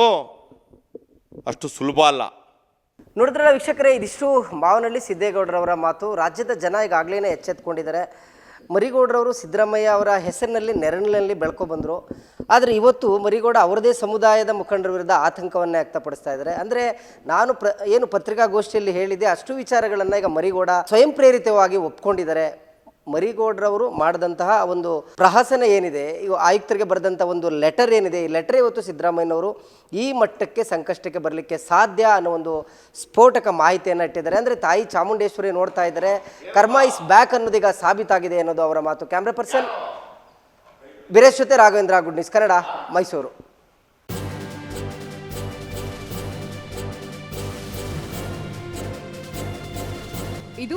ಅಷ್ಟು ಸುಲಭ ಅಲ್ಲ. ನೋಡಿದ್ರಲ್ಲ ವೀಕ್ಷಕರೇ, ಇದಿಷ್ಟು ಮಾವನಹಳ್ಳಿ ಸಿದ್ದೇಗೌಡರವರ ಮಾತು ರಾಜ್ಯದ ಜನ ಈಗಾಗಲೇ ಎಚ್ಚೆತ್ಕೊಂಡಿದ್ದಾರೆ. ಮರಿಗೌಡರವರು ಸಿದ್ದರಾಮಯ್ಯ ಅವರ ಹೆಸರಿನಲ್ಲಿ ನೆರಳಿನಲ್ಲಿ ಬೆಳ್ಕೊ ಬಂದರು. ಆದರೆ ಇವತ್ತು ಮರಿಗೌಡ ಅವರದೇ ಸಮುದಾಯದ ಮುಖಂಡರ ವಿರುದ್ಧ ಆತಂಕವನ್ನು ವ್ಯಕ್ತಪಡಿಸ್ತಾ ಇದ್ದಾರೆ. ಅಂದರೆ ನಾನು ಪ್ರ ಏನು ಪತ್ರಿಕಾಗೋಷ್ಠಿಯಲ್ಲಿ ಹೇಳಿದೆ ಅಷ್ಟು ವಿಚಾರಗಳನ್ನು ಈಗ ಮರಿಗೌಡ ಸ್ವಯಂ ಪ್ರೇರಿತವಾಗಿ ಒಪ್ಕೊಂಡಿದ್ದಾರೆ. ಮರಿಗೌಡ್ರವರು ಮಾಡಿದಂತಹ ಒಂದು ಪ್ರಹಸನ ಏನಿದೆ ಇವು ಆಯುಕ್ತರಿಗೆ ಬರೆದಂಥ ಒಂದು ಲೆಟರ್ ಏನಿದೆ, ಈ ಲೆಟರ್ ಇವತ್ತು ಸಿದ್ದರಾಮಯ್ಯನವರು ಈ ಮಟ್ಟಕ್ಕೆ ಸಂಕಷ್ಟಕ್ಕೆ ಬರಲಿಕ್ಕೆ ಸಾಧ್ಯ ಅನ್ನೋ ಒಂದು ಸ್ಫೋಟಕ ಮಾಹಿತಿಯನ್ನು ಇಟ್ಟಿದ್ದಾರೆ. ಅಂದರೆ ತಾಯಿ ಚಾಮುಂಡೇಶ್ವರಿ ನೋಡ್ತಾ ಇದ್ದಾರೆ, ಕರ್ಮ ಇಸ್ ಬ್ಯಾಕ್ ಅನ್ನೋದೀಗ ಸಾಬೀತಾಗಿದೆ ಅನ್ನೋದು ಅವರ ಮಾತು. ಕ್ಯಾಮ್ರಾ ಪರ್ಸನ್ ಬಿರೇಶ್ ಜೊತೆ ರಾಘವೇಂದ್ರ ಗುಡ್ ನ್ಯೂಸ್ ಕನ್ನಡ, ಮೈಸೂರು. ಇದು